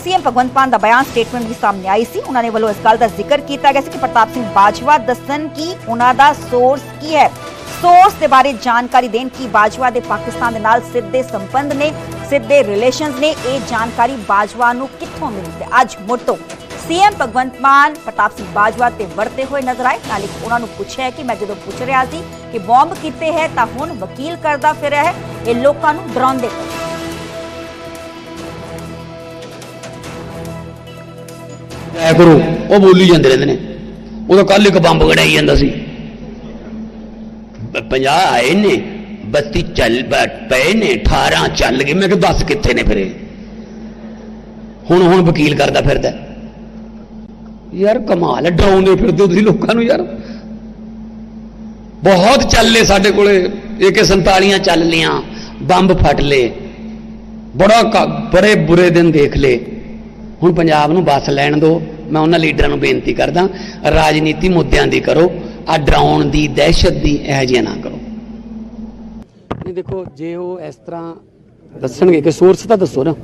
ਸੀਐਮ ਭਗਵੰਤ ਮਾਨ ਦਾ ਬਿਆਨ ਸਟੇਟਮੈਂਟ ਵੀ ਸਾਹਮਣੇ ਆਈ ਸੀ। ਉਹਨਾਂ ਨੇ ਵੱਲੋਂ ਇਸ ਗੱਲ ਦਾ ਜ਼ਿਕਰ ਕੀਤਾ ਗਿਆ ਸੀ ਕਿ ਪ੍ਰਤਾਪ ਸਿੰਘ ਬਾਜਵਾ ਦੱਸਣ ਕਿ ਉਹਨਾਂ ਦਾ ਸੋਰਸ ਕੀ ਹੈ। ਸੋਰਸ ਦੇ ਬਾਰੇ ਜਾਣਕਾਰੀ ਦੇਣ ਕਿ ਬਾਜਵਾ ਦੇ ਪਾਕਿਸਤਾਨ ਦੇ ਨਾਲ ਸਿੱਧੇ ਸੰਬੰਧ ਨੇ। ਸਿੱਧੇ ਰਿਲੇਸ਼ਨਸ ਨੇ ਇਹ ਜਾਣਕਾਰੀ ਬਾਜਵਾ ਨੂੰ ਕਿੱਥੋਂ ਮਿਲੀ ਤੇ ਅੱਜ ਮੁੜ ਤੋਂ ਸੀਐਮ ਭਗਵੰਤ ਮਾਨ, ਪ੍ਰਤਾਪ ਸਿੰਘ ਬਾਜਵਾ ਤੇ ਵਰਤੇ ਹੋਏ ਨਜ਼ਰ ਆਏ। ਨਾਲ ਉਹਨਾਂ ਨੂੰ ਪੁੱਛਿਆ ਕਿ ਮੈਂ ਜਦੋਂ ਪੁੱਛ ਰਿਹਾ ਸੀ ਕਿ ਬੰਬ ਕਿੱਥੇ ਹੈ ਤਾਂ ਹੁਣ ਵਕੀਲ ਕਰਦਾ ਫਿਰ ਹੈ, ਇਹ ਲੋਕਾਂ ਨੂੰ ਡਰਾਉਂਦੇ ਪਏ। ਐ ਕਰੋ, ਉਹ ਬੋਲੀ ਜਾਂਦੇ ਰਹਿੰਦੇ ਨੇ। ਉਹ ਤਾਂ ਕੱਲ ਇੱਕ ਬੰਬ ਗੜਾਈ ਜਾਂਦਾ ਸੀ। 50 ਆਏ ਨੇ 32 ਚੱਲ ਪਏ ਨੇ 18 ਚੱਲ ਗਏ। ਮੈਂ ਕਿਹਾ ਦੱਸ ਕਿੱਥੇ ਨੇ ਫਿਰੇ? ਹੁਣ ਹੁਣ ਵਕੀਲ ਕਰਦਾ ਫਿਰਦਾ। ਯਾਰ ਕਮਾਲ ਹੈ, ਡਰਾਉਂਦੇ ਫਿਰਦੇ ਤੁਸੀਂ ਲੋਕਾਂ ਨੂੰ ਯਾਰ। ਬਹੁਤ ਚੱਲੇ ਸਾਡੇ ਕੋਲੇ। AK 47 ਚੱਲ ਲੀਆਂ ਬੰਬ ਫਟ ਲਏ। ਬੜਾ ਬੜੇ ਬੁਰੇ ਦਿਨ ਦੇਖ ਲਏ। ਹੁਣ ਪੰਜਾਬ ਨੂੰ ਬੱਸ ਲੈਣ ਦਿਓ ਮੈਂ ਉਹਨਾਂ ਲੀਡਰਾਂ ਨੂੰ ਬੇਨਤੀ ਕਰਦਾ, ਰਾਜਨੀਤੀ ਮੁੱਦਿਆਂ ਦੀ ਕਰੋ, ਆ ਡਰਾਉਣ ਦੀ, ਦਹਿਸ਼ਤ ਦੀ, ਇਹੋ ਜਿਹੀਆਂ ਨਾ ਕਰੋ। ਨਹੀਂ ਦੇਖੋ ਜੇ ਉਹ ਇਸ ਤਰ੍ਹਾਂ ਦੱਸਣਗੇ ਕਿ ਸੋਰਸ ਤਾਂ ਦੱਸੋ ਨਾ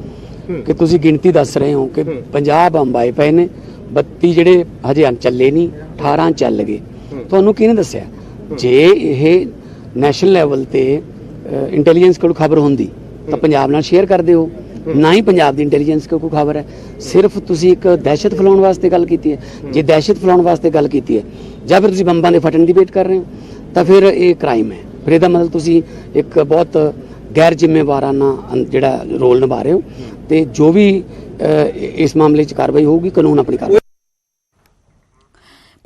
ਕਿ ਤੁਸੀਂ ਗਿਣਤੀ ਦੱਸ ਰਹੇ ਹੋ ਕਿ 50 ਬੰਬ ਆਏ ਪਏ ਨੇ 32 ਜਿਹੜੇ ਹਜੇ ਚੱਲੇ ਨਹੀਂ 18 ਚੱਲ ਗਏ। ਤੁਹਾਨੂੰ ਕਿਹਨੇ ਦੱਸਿਆ? ਜੇ ਇਹ ਨੈਸ਼ਨਲ ਲੈਵਲ ਤੇ ਇੰਟੈਲੀਜੈਂਸ ਕੋਲ ਖਬਰ ਹੁੰਦੀ ਤਾਂ ਪੰਜਾਬ ਨਾਲ ਸ਼ੇਅਰ ਕਰਦੇ ਹੋ। ਨਾ ਹੀ ਪੰਜਾਬ ਦੀ ਇੰਟੈਲੀਜੈਂਸ ਕੋਲ ਕੋਈ ਖਬਰ ਹੈ। ਸਿਰਫ ਤੁਸੀਂ ਇੱਕ ਦਹਿਸ਼ਤ ਫੈਲਾਉਣ ਵਾਸਤੇ ਗੱਲ ਕੀਤੀ ਹੈ। ਜੇ ਦਹਿਸ਼ਤ ਫੈਲਾਉਣ ਵਾਸਤੇ ਗੱਲ ਕੀਤੀ ਹੈ ਜਾਂ ਫਿਰ ਤੁਸੀਂ ਬੰਬਾਂ ਦੇ ਫਟਣ ਦੀ ਵੇਟ ਕਰ ਰਹੇ ਹੋ ਤਾਂ ਫਿਰ ਇਹ ਕ੍ਰਾਈਮ ਹੈ। ਫਿਰ ਇਹਦਾ ਮਤਲਬ ਤੁਸੀਂ ਇੱਕ ਬਹੁਤ ਗੈਰ ਜ਼ਿੰਮੇਵਾਰਾਨਾ ਅੰ- ਜਿਹੜਾ ਰੋਲ ਨਿਭਾ ਰਹੇ ਹੋ ਤੇ ਜੋ ਵੀ ਇਸ ਮਾਮਲੇ 'ਚ ਕਾਰਵਾਈ ਹੋਊਗੀ, ਕਾਨੂੰਨ ਆਪਣੀ ਕਾਰਵਾਈ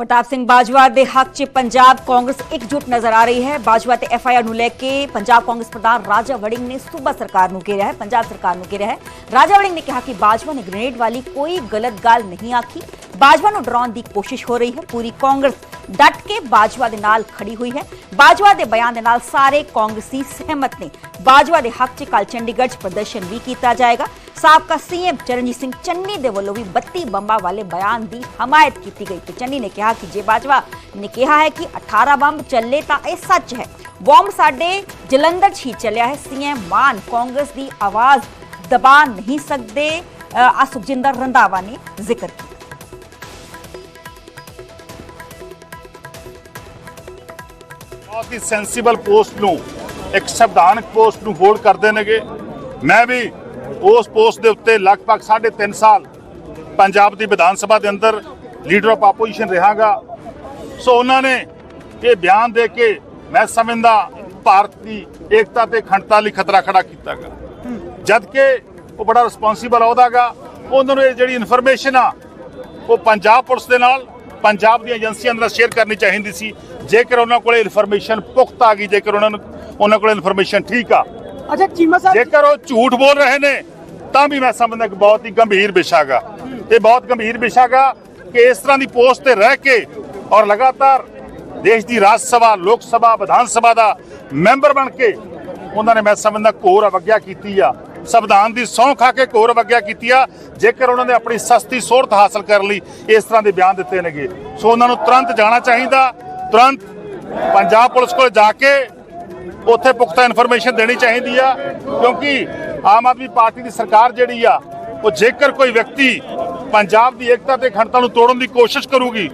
ਪ੍ਰਤਾਪ ਸਿੰਘ ਬਾਜਵਾ ਦੇ ਹੱਕ 'ਚ ਪੰਜਾਬ ਕਾਂਗਰਸ ਇਕਜੁੱਟ ਨਜ਼ਰ ਆ ਰਹੀ ਹੈ। ਬਾਜਵਾ ਤੇ ਐਫਆਈਆਰ ਨੂੰ ਲੈ ਕੇ ਪੰਜਾਬ ਕਾਂਗਰਸ ਪ੍ਰਧਾਨ ਰਾਜਾ ਵੜਿੰਗ ਨੇ ਸੂਬਾ ਸਰਕਾਰ ਨੂੰ ਘੇਰਿਆ ਹੈ, ਪੰਜਾਬ ਸਰਕਾਰ ਨੂੰ ਘੇਰਿਆ ਹੈ। ਰਾਜਾ ਵੜਿੰਗ ਨੇ ਕਿਹਾ ਕਿ ਬਾਜਵਾ ਨੇ ਗ੍ਰੇਨੇਡ ਵਾਲੀ ਕੋਈ ਗਲਤ ਗੱਲ ਨਹੀਂ ਆਖੀ। ਬਾਜਵਾ ਨੂੰ ਡਰਾਉਣ ਦੀ ਕੋਸ਼ਿਸ਼ ਹੋ ਰਹੀ ਹੈ। ਪੂਰੀ ਕਾਂਗਰਸ ਡਟ ਕੇ ਬਾਜਵਾ ਦੇ ਨਾਲ ਖੜੀ ਹੋਈ ਹੈ। ਬਾਜਵਾ ਦੇ ਬਿਆਨ ਦੇ ਨਾਲ ਸਾਰੇ ਕਾਂਗਰਸੀ ਸਹਿਮਤ ਨੇ। ਬਾਜਵਾ ਦੇ ਹੱਕ 'ਚ ਕੱਲ ਚੰਡੀਗੜ੍ਹ 'ਚ ਪ੍ਰਦਰਸ਼ਨ ਵੀ ਕੀਤਾ ਜਾਏਗਾ। ਸਾਬਕਾ ਸੀਐਮ ਚਰਨਜੀਤ ਸਿੰਘ ਚੰਨੀ ਦੇ ਵੱਲੋਂ ਵੀ 32 ਬੰਬਾਂ ਵਾਲੇ ਬਿਆਨ ਦੀ ਹਮਾਇਤ ਕੀਤੀ ਗਈ ਤੇ ਚੰਨੀ ਨੇ ਕਿਹਾ ਕਿ ਜੇ ਬਾਜਵਾ ਨੇ ਕਿਹਾ ਹੈ ਕਿ 18 ਬੰਬ ਚੱਲੇ ਤਾਂ ਇਹ ਸੱਚ ਹੈ। ਬੰਬ ਸਾਡੇ ਜਲੰਧਰ 'ਚ ਹੀ ਚੱਲਿਆ ਹੈ। ਸੀਐਮ ਮਾਨ ਕਾਂਗਰਸ ਦੀ ਆਵਾਜ਼ ਦਬਾ ਨਹੀਂ ਸਕਦੇ। ਆ ਸੁਖਜਿੰਦਰ ਰੰਧਾਵਾ ਨੇ ਜ਼ਿਕਰ ਕੀਤਾ। ਬਹੁਤ ਹੀ ਸੈਂਸੀਬਲ ਪੋਸਟ ਨੂੰ, ਇੱਕ ਸੰਵਿਧਾਨਕ ਪੋਸਟ ਨੂੰ ਹੋਲਡ ਕਰਦੇ ਨੇਗੇ। ਮੈਂ ਵੀ ਉਸ ਪੋਸਟ ਦੇ ਉੱਤੇ ਲਗਭਗ 3.5 ਸਾਲ ਪੰਜਾਬ ਦੀ ਵਿਧਾਨ ਸਭਾ ਦੇ ਅੰਦਰ ਲੀਡਰ ਆਫ ਆਪੋਜੀਸ਼ਨ ਰਹਾਗਾ। ਸੋ ਉਹਨਾਂ ਨੇ ਇਹ ਬਿਆਨ ਦੇ ਕੇ ਮੈਂ ਸਮਝਦਾ ਭਾਰਤ ਦੀ ਏਕਤਾ ਤੇ ਅਖੰਡਤਾ ਲਈ ਖਤਰਾ ਖੜਾ ਕੀਤਾਗਾ। ਜਦ ਕਿ ਉਹ ਬੜਾ ਰਿਸਪੌਂਸੀਬਲ ਅਹੁਦਾਗਾ ਉਹਨਾਂ ਨੂੰ ਇਹ ਜਿਹੜੀ ਇਨਫੋਰਮੇਸ਼ਨ ਆ, ਉਹ ਪੰਜਾਬ ਪੁਲਿਸ ਦੇ ਨਾਲ, ਪੰਜਾਬ ਦੀਆਂ ਏਜੰਸੀਆਂ ਨਾਲ ਸ਼ੇਅਰ ਕਰਨੀ ਚਾਹੀਦੀ ਸੀ। ਜੇਕਰ ਉਹਨਾਂ ਕੋਲੇ ਇਨਫੋਰਮੇਸ਼ਨ ਪੁਖਤ ਆ ਗਈ, ਜੇਕਰ ਉਹਨਾਂ ਨੂੰ ਉਹਨਾਂ ਕੋਲੇ ਇਨਫੋਰਮੇਸ਼ਨ ਠੀਕ ਆ ਅੱਛਾ, ਚੀਮਾ ਸਾਹਿਬ ਜੇਕਰ ਉਹ ਝੂਠ ਬੋਲ ਰਹੇ ਨੇ, ਤਾਂ ਵੀ ਮੈਂ ਸਮਝਦਾ ਕਿ ਬਹੁਤ ਹੀ ਗੰਭੀਰ ਵਿਸ਼ਾਗਾ ਇਹ ਬਹੁਤ ਗੰਭੀਰ ਵਿਸ਼ਾਗਾ ਕਿ ਇਸ ਤਰ੍ਹਾਂ ਦੀ ਪੋਸਟ ਤੇ ਰਹਿ ਕੇ ਔਰ ਲਗਾਤਾਰ ਦੇਸ਼ ਦੀ ਰਾਜ ਸਭਾ, ਲੋਕ ਸਭਾ, ਵਿਧਾਨ ਸਭਾ ਦਾ ਮੈਂਬਰ ਬਣ ਕੇ ਉਹਨਾਂ ਨੇ ਮੈਂ ਸਮਝਦਾ ਘੋਰ ਅਵਗਿਆ ਕੀਤੀ ਆ। ਸੰਵਿਧਾਨ ਦੀ ਸਹੁੰ ਖਾ ਕੇ ਘੋਰ ਅਵਗਿਆ ਕੀਤੀ ਆ। ਜੇਕਰ ਉਹਨਾਂ ਨੇ ਆਪਣੀ ਸਸਤੀ ਸੋਰਤ ਹਾਸਲ ਕਰਨ ਲਈ, ਇਸ ਤਰ੍ਹਾਂ ਦੇ ਬਿਆਨ ਦਿੱਤੇ ਨੇਗੇ। ਸੋ ਉਹਨਾਂ ਨੂੰ ਤੁਰੰਤ ਜਾਣਾ ਚਾਹੀਦਾ। ਤੁਰੰਤ ਪੰਜਾਬ ਪੁਲਿਸ ਕੋਲ ਜਾ ਕੇ ਉੱਥੇ ਪੁਖਤਾ ਇਨਫੋਰਮੇਸ਼ਨ ਦੇਣੀ ਚਾਹੀਦੀ ਆ ਕਿਉਂਕਿ ਆਮ ਆਦਮੀ ਪਾਰਟੀ ਦੀ ਸਰਕਾਰ ਜਿਹੜੀ ਆ ਉਹ ਜੇਕਰ ਕੋਈ ਵਿਅਕਤੀ ਪੰਜਾਬ ਦੀ ਏਕਤਾ ਤੇ ਅਖੰਡਤਾ ਨੂੰ ਤੋੜਨ ਦੀ ਕੋਸ਼ਿਸ਼ ਕਰੂਗੀ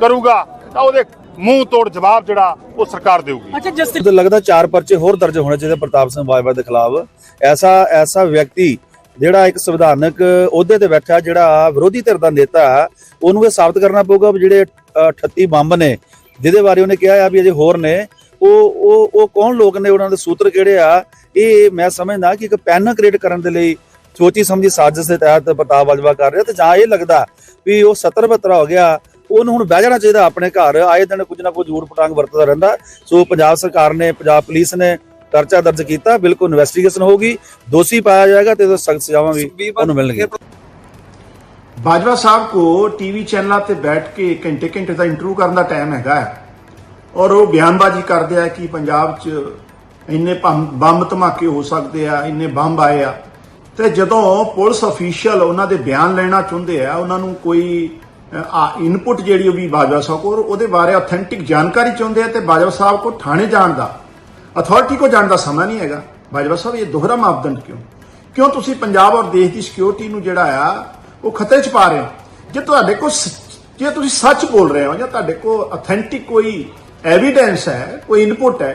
ਕਰੂਗਾ ਤਾਂ ਉਹਦੇ ਮੂੰਹ ਤੋੜ ਜਵਾਬ ਜਿਹੜਾ ਉਹ ਸਰਕਾਰ ਦੇਊਗੀ। ਅੱਛਾ ਜਸਟਿਸ ਮੈਨੂੰ ਲੱਗਦਾ ਚਾਰ ਪਰਚੇ ਹੋਰ ਦਰਜ ਹੋਣੇ ਚਾਹੀਦੇ ਪ੍ਰਤਾਪ ਸਿੰਘ ਬਾਜਵਾ ਦੇ ਖਿਲਾਫ। ਐਸਾ ਐਸਾ ਵਿਅਕਤੀ ਜਿਹੜਾ ਇੱਕ ਸੰਵਿਧਾਨਕ ਅਹੁਦੇ ਤੇ ਬੈਠਾ ਜਿਹੜਾ ਵਿਰੋਧੀ ਧਿਰ ਦਾ ਨੇਤਾ ਉਹਨੂੰ ਇਹ ਸਾਬਤ ਕਰਨਾ ਪਊਗਾ ਵੀ ਜਿਹੜੇ ਅ, 38 ਬੰਬ ਨੇ ਜਿਹਦੇ ਬਾਰੇ ਉਹਨੇ ਕਿਹਾ ਆ ਵੀ ਅਜੇ ਹੋਰ ਨੇ ਉਹ ਉਹ ਉਹ ਕੌਣ ਲੋਕ ਨੇ ਉਹਨਾਂ ਦੇ ਸੂਤਰ ਕਿਹੜੇ ਆ? ਇਹ ਮੈਂ ਸਮਝਦਾ ਕਿ ਇੱਕ ਪੈਨ ਕ੍ਰੀਏਟ ਕਰਨ ਦੇ ਲਈ ਸੋਚੀ ਸਮਝੀ ਸਾਜ਼ਿਸ਼ ਦੇ ਤਹਿਤ ਪ੍ਰਤਾਪ ਬਾਜਵਾ ਕਰ ਰਿਹਾ ਤੇ ਜਾਂ ਇਹ ਲੱਗਦਾ ਵੀ ਉਹ 70 72 ਹੋ ਗਿਆ ਉਹਨੂੰ ਹੁਣ ਬਹਿ ਜਾਣਾ ਚਾਹੀਦਾ ਆਪਣੇ ਘਰ ਆਏ ਦਿਨ ਕੁਝ ਨਾ ਕੁਝ ਝੂਠ ਪਟਾਂਗ ਵਰਤਦਾ ਰਹਿੰਦਾ। ਸੋ ਪੰਜਾਬ ਸਰਕਾਰ ਨੇ ਪੰਜਾਬ ਪੁਲਿਸ ਨੇ ਪਰਚਾ ਦਰਜ ਕੀਤਾ ਬਿਲਕੁਲ ਇਨਵੈਸਟੀਗੇਸ਼ਨ ਹੋਊਗੀ ਦੋਸ਼ੀ ਪਾਇਆ ਜਾਏਗਾ ਤੇ ਸਖਤ ਸਜ਼ਾਵਾਂ ਵੀ ਉਹਨੂੰ ਮਿਲਣਗੀਆਂ। ਬਾਜਵਾ ਸਾਹਿਬ ਕੋ ਟੀਵੀ ਚੈਨਲਾਂ ਤੇ ਬੈਠ ਕੇ ਘੰਟੇ ਘੰਟੇ ਦਾ ਇੰਟਰਵਿਊ ਕਰਨ ਦਾ ਟਾਈਮ ਹੈਗਾ ਹੈ। ਔਰ ਉਹ ਬਿਆਨਬਾਜ਼ੀ ਕਰਦੇ ਆ ਕਿ ਪੰਜਾਬ 'ਚ ਇੰਨੇ ਭੰਮ- ਬੰਬ ਧਮਾਕੇ ਹੋ ਸਕਦੇ ਆ, ਇੰਨੇ ਬੰਬ ਆਏ ਆ। ਤੇ ਜਦੋਂ ਪੁਲਿਸ ਅਫੀਸ਼ੀਅਲ ਉਹਨਾਂ ਦੇ ਬਿਆਨ ਲੈਣਾ ਚਾਹੁੰਦੇ ਆ, ਉਹਨਾਂ ਨੂੰ ਕੋਈ ਇਨਪੁਟ ਜਿਹੜੀ ਉਹ ਵੀ ਬਾਜਵਾ ਸਾਹਿਬ ਕੋਲ, ਉਹਦੇ ਬਾਰੇ ਆਥੈਂਟਿਕ ਜਾਣਕਾਰੀ ਚਾਹੁੰਦੇ ਆ ਤੇ ਬਾਜਵਾ ਸਾਹਿਬ ਕੋ ਥਾਣੇ ਜਾਣ ਦਾ ਅਥਾਰਟੀ ਕੋ ਜਾਣ ਦਾ ਸਮਾਂ ਨਹੀਂ ਹੈਗਾ। ਬਾਜਵਾ ਸਾਹਿਬ, ਇਹ ਦੋਹਰਾ ਮਾਪਦੰਡ ਕਿਉਂ? ਕਿਉਂ ਤੁਸੀਂ ਪੰਜਾਬ ਔਰ ਦੇਸ਼ ਦੀ ਸਿਕਿਉਰਿਟੀ ਨੂੰ ਜਿਹੜਾ ਆ, ਉਹ ਖਤਰੇ 'ਚ ਪਾ ਰਹੇ ਹੋ? ਜੇ ਤੁਹਾਡੇ ਕੋਲ ਸ- ਜੇ ਤੁਸੀਂ ਸੱਚ ਬੋਲ ਰਹੇ ਹੋ ਜਾਂ ਤੁਹਾਡੇ ਕੋਲ ਅਥੈਂਟਿਕ ਕੋਈ ਐਵੀਡੈਂਸ ਹੈ, ਕੋਈ ਇਨਪੁਟ ਹੈ,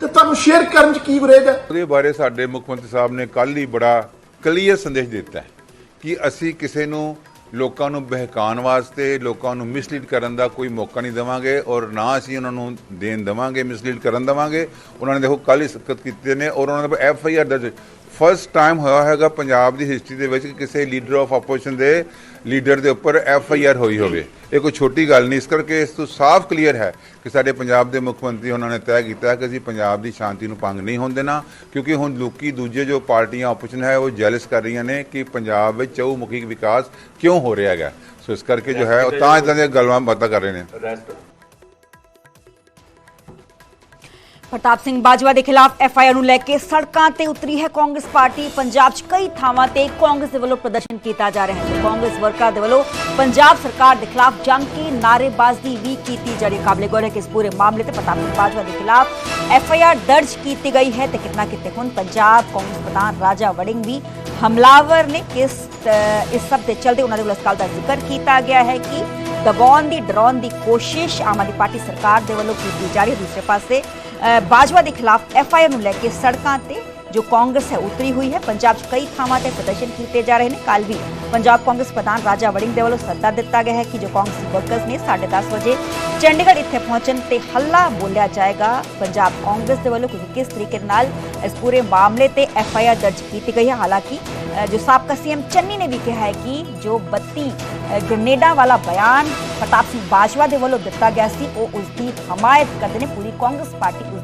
ਤੇ ਤੁਹਾਨੂੰ ਸ਼ੇਅਰ ਕਰਨ 'ਚ ਕੀ ਗੁਰੇਜ ਹੈ? ਉਹਦੇ ਬਾਰੇ ਸਾਡੇ ਮੁੱਖ ਮੰਤਰੀ ਸਾਹਿਬ ਨੇ ਕੱਲ ਹੀ ਬੜਾ ਕਲੀਅਰ ਸੰਦੇਸ਼ ਦਿੱਤਾ ਕਿ ਅਸੀਂ ਕਿਸੇ ਨੂੰ ਲੋਕਾਂ ਨੂੰ ਬਹਿਕਾਉਣ ਵਾਸਤੇ, ਲੋਕਾਂ ਨੂੰ ਮਿਸਲੀਡ ਕਰਨ ਦਾ ਕੋਈ ਮੌਕਾ ਨਹੀਂ ਦੇਵਾਂਗੇ ਔਰ ਨਾ ਅਸੀਂ ਉਹਨਾਂ ਨੂੰ ਦੇਣ ਦੇਵਾਂਗੇ ਮਿਸਲੀਡ ਕਰਨ ਦੇਵਾਂਗੇ। ਉਹਨਾਂ ਨੇ ਦੇਖੋ ਕੱਲ ਹੀ ਸਖਤ ਕੀਤੇ ਨੇ ਔਰ ਉਹਨਾਂ ਦੇ ਐਫ ਆਈ ਆਰ ਦਰਜ ਫਸਟ ਟਾਈਮ ਹੋਇਆ ਹੈਗਾ ਪੰਜਾਬ ਦੀ ਹਿਸਟਰੀ ਦੇ ਵਿੱਚ ਕਿ ਕਿਸੇ ਲੀਡਰ ਆਫ ਆਪੋਜੀਸ਼ਨ ਦੇ ਲੀਡਰ ਦੇ ਉੱਪਰ ਐਫ ਆਈ ਆਰ ਹੋਈ ਹੋਵੇ। ਇਹ ਕੋਈ ਛੋਟੀ ਗੱਲ ਨਹੀਂ। ਇਸ ਕਰਕੇ ਇਸ ਤੋਂ ਸਾਫ਼ ਕਲੀਅਰ ਹੈ ਕਿ ਸਾਡੇ ਪੰਜਾਬ ਦੇ ਮੁੱਖ ਮੰਤਰੀ ਉਹਨਾਂ ਨੇ ਤੈਅ ਕੀਤਾ ਹੈ ਕਿ ਅਸੀਂ ਪੰਜਾਬ ਦੀ ਸ਼ਾਂਤੀ ਨੂੰ ਭੰਗ ਨਹੀਂ ਹੋਣ ਦੇਣਾ ਕਿਉਂਕਿ ਹੁਣ ਲੋਕੀ ਦੂਜੇ ਜੋ ਪਾਰਟੀਆਂ ਆਪੋਜੀਸ਼ਨ ਹੈ ਉਹ ਜੈਲਸ ਕਰ ਰਹੀਆਂ ਨੇ ਕਿ ਪੰਜਾਬ ਵਿੱਚ ਚਹੁਮੁਖੀ ਵਿਕਾਸ ਕਿਉਂ ਹੋ ਰਿਹਾ ਹੈਗਾ। ਸੋ ਇਸ ਕਰਕੇ ਜੋ ਹੈ ਉਹ ਤਾਂ ਇਦਾਂ ਦੀਆਂ ਗੱਲਾਂ ਬਾਤਾਂ ਕਰ ਰਹੇ ਨੇ। ਪ੍ਰਤਾਪ ਸਿੰਘ ਬਾਜਵਾ ਦੇ ਖਿਲਾਫ ਐਫ ਆਈ ਆਰ ਨੂੰ ਲੈ ਕੇ ਸੜਕਾਂ ਤੇ ਉਤਰੀ ਹੈ ਕਾਂਗਰਸ ਪਾਰਟੀ। ਪੰਜਾਬ 'ਚ ਕਈ ਥਾਵਾਂ ਤੇ ਕਾਂਗਰਸ ਦੇ ਵੱਲੋਂ ਪ੍ਰਦਰਸ਼ਨ ਕੀਤਾ ਜਾ ਰਿਹਾ ਹੈ। ਕਾਂਗਰਸ ਵਰਕਰਾਂ ਦੇ ਵੱਲੋਂ ਪੰਜਾਬ ਸਰਕਾਰ ਦੇ ਖਿਲਾਫ ਜੰਗ ਕੇ ਨਾਅਰੇਬਾਜ਼ੀ ਵੀ ਕੀਤੀ ਜਾ ਰਹੀ ਕਾਬਲੇ ਗੌਰ ਹੈ ਕਿ ਇਸ ਪੂਰੇ ਮਾਮਲੇ ਤੇ ਪ੍ਰਤਾਪ ਸਿੰਘ ਬਾਜਵਾ ਦੇ ਖਿਲਾਫ ਐਫ ਆਈ ਆਰ ਦਰਜ ਕੀਤੀ ਗਈ ਹੈ ਤੇ ਕਿਤਨਾ ਕਿਤੇ ਹੁਣ ਪੰਜਾਬ ਕਾਂਗਰਸ ਪ੍ਰਧਾਨ ਰਾਜਾ ਵੜਿੰਗ ਵੀ ਹਮਲਾਵਰ ਨੇ ਇਸ ਇਸ ਸਭ ਦੇ ਚਲਦੇ ਉਹਨਾਂ ਦੇ ਵੱਲੋਂ ਇਸ ਦਾ ਜ਼ਿਕਰ ਕੀਤਾ ਗਿਆ ਹੈ ਕਿ ਦਬਾਉਣ ਦੀ, ਡਰਾਉਣ ਦੀ ਕੋਸ਼ਿਸ਼ ਆਮ ਆਦਮੀ ਪਾਰਟੀ ਸਰਕਾਰ ਦੇ ਵੱਲੋਂ ਕੀਤੀ ਜਾ ਰਹੀ ਹੈ। ਦੂਸਰੇ ਪਾਸੇ ਬਾਜਵਾ ਦੇ ਖਿਲਾਫ ਐਫ ਆਈ ਆਰ ਨੂੰ ਲੈ ਕੇ ਸੜਕਾਂ ਤੇ ਜੋ ਕਾਂਗਰਸ ਹੈ ਉਤਰੀ ਹੋਈ ਹੈ ਪੰਜਾਬ 'ਚ ਕਈ ਥਾਵਾਂ ਤੇ ਪ੍ਰਦਰਸ਼ਨ ਕੀਤੇ ਜਾ ਰਹੇ ਨੇ ਕੱਲ ਵੀ ਪੰਜਾਬ ਕਾਂਗਰਸ ਪ੍ਰਧਾਨ ਰਾਜਾ ਵੜਿੰਗ ਦੇ ਵੱਲੋਂ ਸੱਦਾ ਦਿੱਤਾ ਗਿਆ ਹੈ ਕਿ ਜੋ ਕਾਂਗਰਸੀ ਵਰਕਰਸ ਨੇ 10:30 ਵਜੇ ਚੰਡੀਗੜ੍ਹ ਇੱਥੇ ਪਹੁੰਚਣ ਤੇ ਹੱਲਾ ਬੋਲਿਆ ਜਾਏਗਾ ਪੰਜਾਬ ਕਾਂਗਰਸ ਦੇ ਵੱਲੋਂ ਕਿਉਂਕਿ ਕਿਸ ਤਰੀਕੇ ਦੇ ਨਾਲ ਇਸ ਪੂਰੇ ਮਾਮਲੇ ਤੇ ਐਫ ਆਈ ਆਰ ਦਰਜ ਕੀਤੀ ਗਈ ਹੈ ਹਾਲਾਂਕਿ ਅ, ਜੋ ਸਾਬਕਾ ਸੀਐਮ ਚੰਨੀ ਨੇ ਵੀ ਕਿਹਾ ਹੈ ਕਿ ਜੋ 32 ਅ, ਗ੍ਰਨੇਡਾਂ ਵਾਲਾ ਬਿਆਨ ਪ੍ਰਤਾਪ ਸਿੰਘ ਬਾਜਵਾ ਦੇ ਵੱਲੋਂ ਦਿੱਤਾ ਗਿਆ ਸੀ ਉਹ ਉਸ ਦੀ ਹਮਾਇਤ ਕਰਦੇ ਨੇ ਪੂਰੀ ਕਾਂਗਰਸ ਪਾਰਟੀ ਉਸ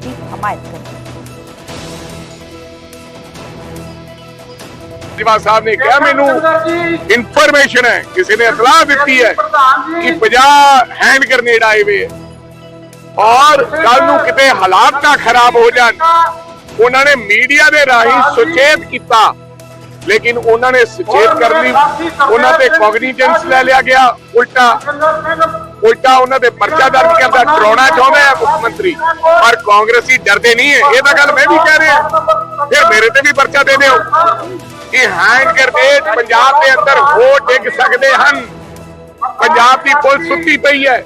ਕੇਜਰੀਵਾਲ ਸਾਹਿਬ ਨੇ ਕਿਹਾ ਮੈਨੂੰ ਇਨਫੋਰਮੇਸ਼ਨ ਹੈ ਕਿਸੇ ਨੇ ਇਤਲਾਹ ਦਿੱਤੀ ਹੈ ਕਿ 50 ਹੈਂਡ ਗ੍ਰਨੇਡ ਆਏ ਹੋਏ ਔਰ ਕੱਲ ਨੂੰ ਕਿਤੇ ਹਾਲਾਤ ਨਾ ਖਰਾਬ ਹੋ ਜਾਣ। ਉਹਨਾਂ ਨੇ ਮੀਡੀਆ ਦੇ ਰਾਹੀਂ ਸੁਚੇਤ ਕੀਤਾ। ਲੇਕਿਨ ਉਹਨਾਂ ਨੇ ਸੁਚੇਤ ਕਰਨ ਲਈ ਉਹਨਾਂ ਤੇ ਕੋਗਨੀਜੈਂਸ ਲੈ ਲਿਆ ਗਿਆ। ਉਲਟਾ ਉਲਟਾ ਉਹਨਾਂ ਦੇ ਪਰਚਾ ਦਰਜ ਕਰਦਾ ਡਰਾਉਣਾ ਚਾਹੁੰਦਾ ਹੈ ਮੁੱਖ ਮੰਤਰੀ। ਪਰ ਕਾਂਗਰਸੀ ਡਰਦੇ ਨਹੀਂ ਹੈ। ਇਹ ਤਾਂ ਗੱਲ ਮੈਂ ਵੀ ਕਹਿ ਰਿਹਾ। ਫਿਰ ਮੇਰੇ ਤੇ ਵੀ ਪਰਚਾ ਦੇ ਦਿਓ। ਕਿ ਹੈਂਡ ਗ੍ਰਨੇਡ ਪੰਜਾਬ ਦੇ ਅੰਦਰ ਹੋ ਡਿੱਗ ਸਕਦੇ ਹਨ। ਪੰਜਾਬ ਦੀ ਪੁਲਿਸ ਸੁੱਤੀ ਪਈ ਹੈ।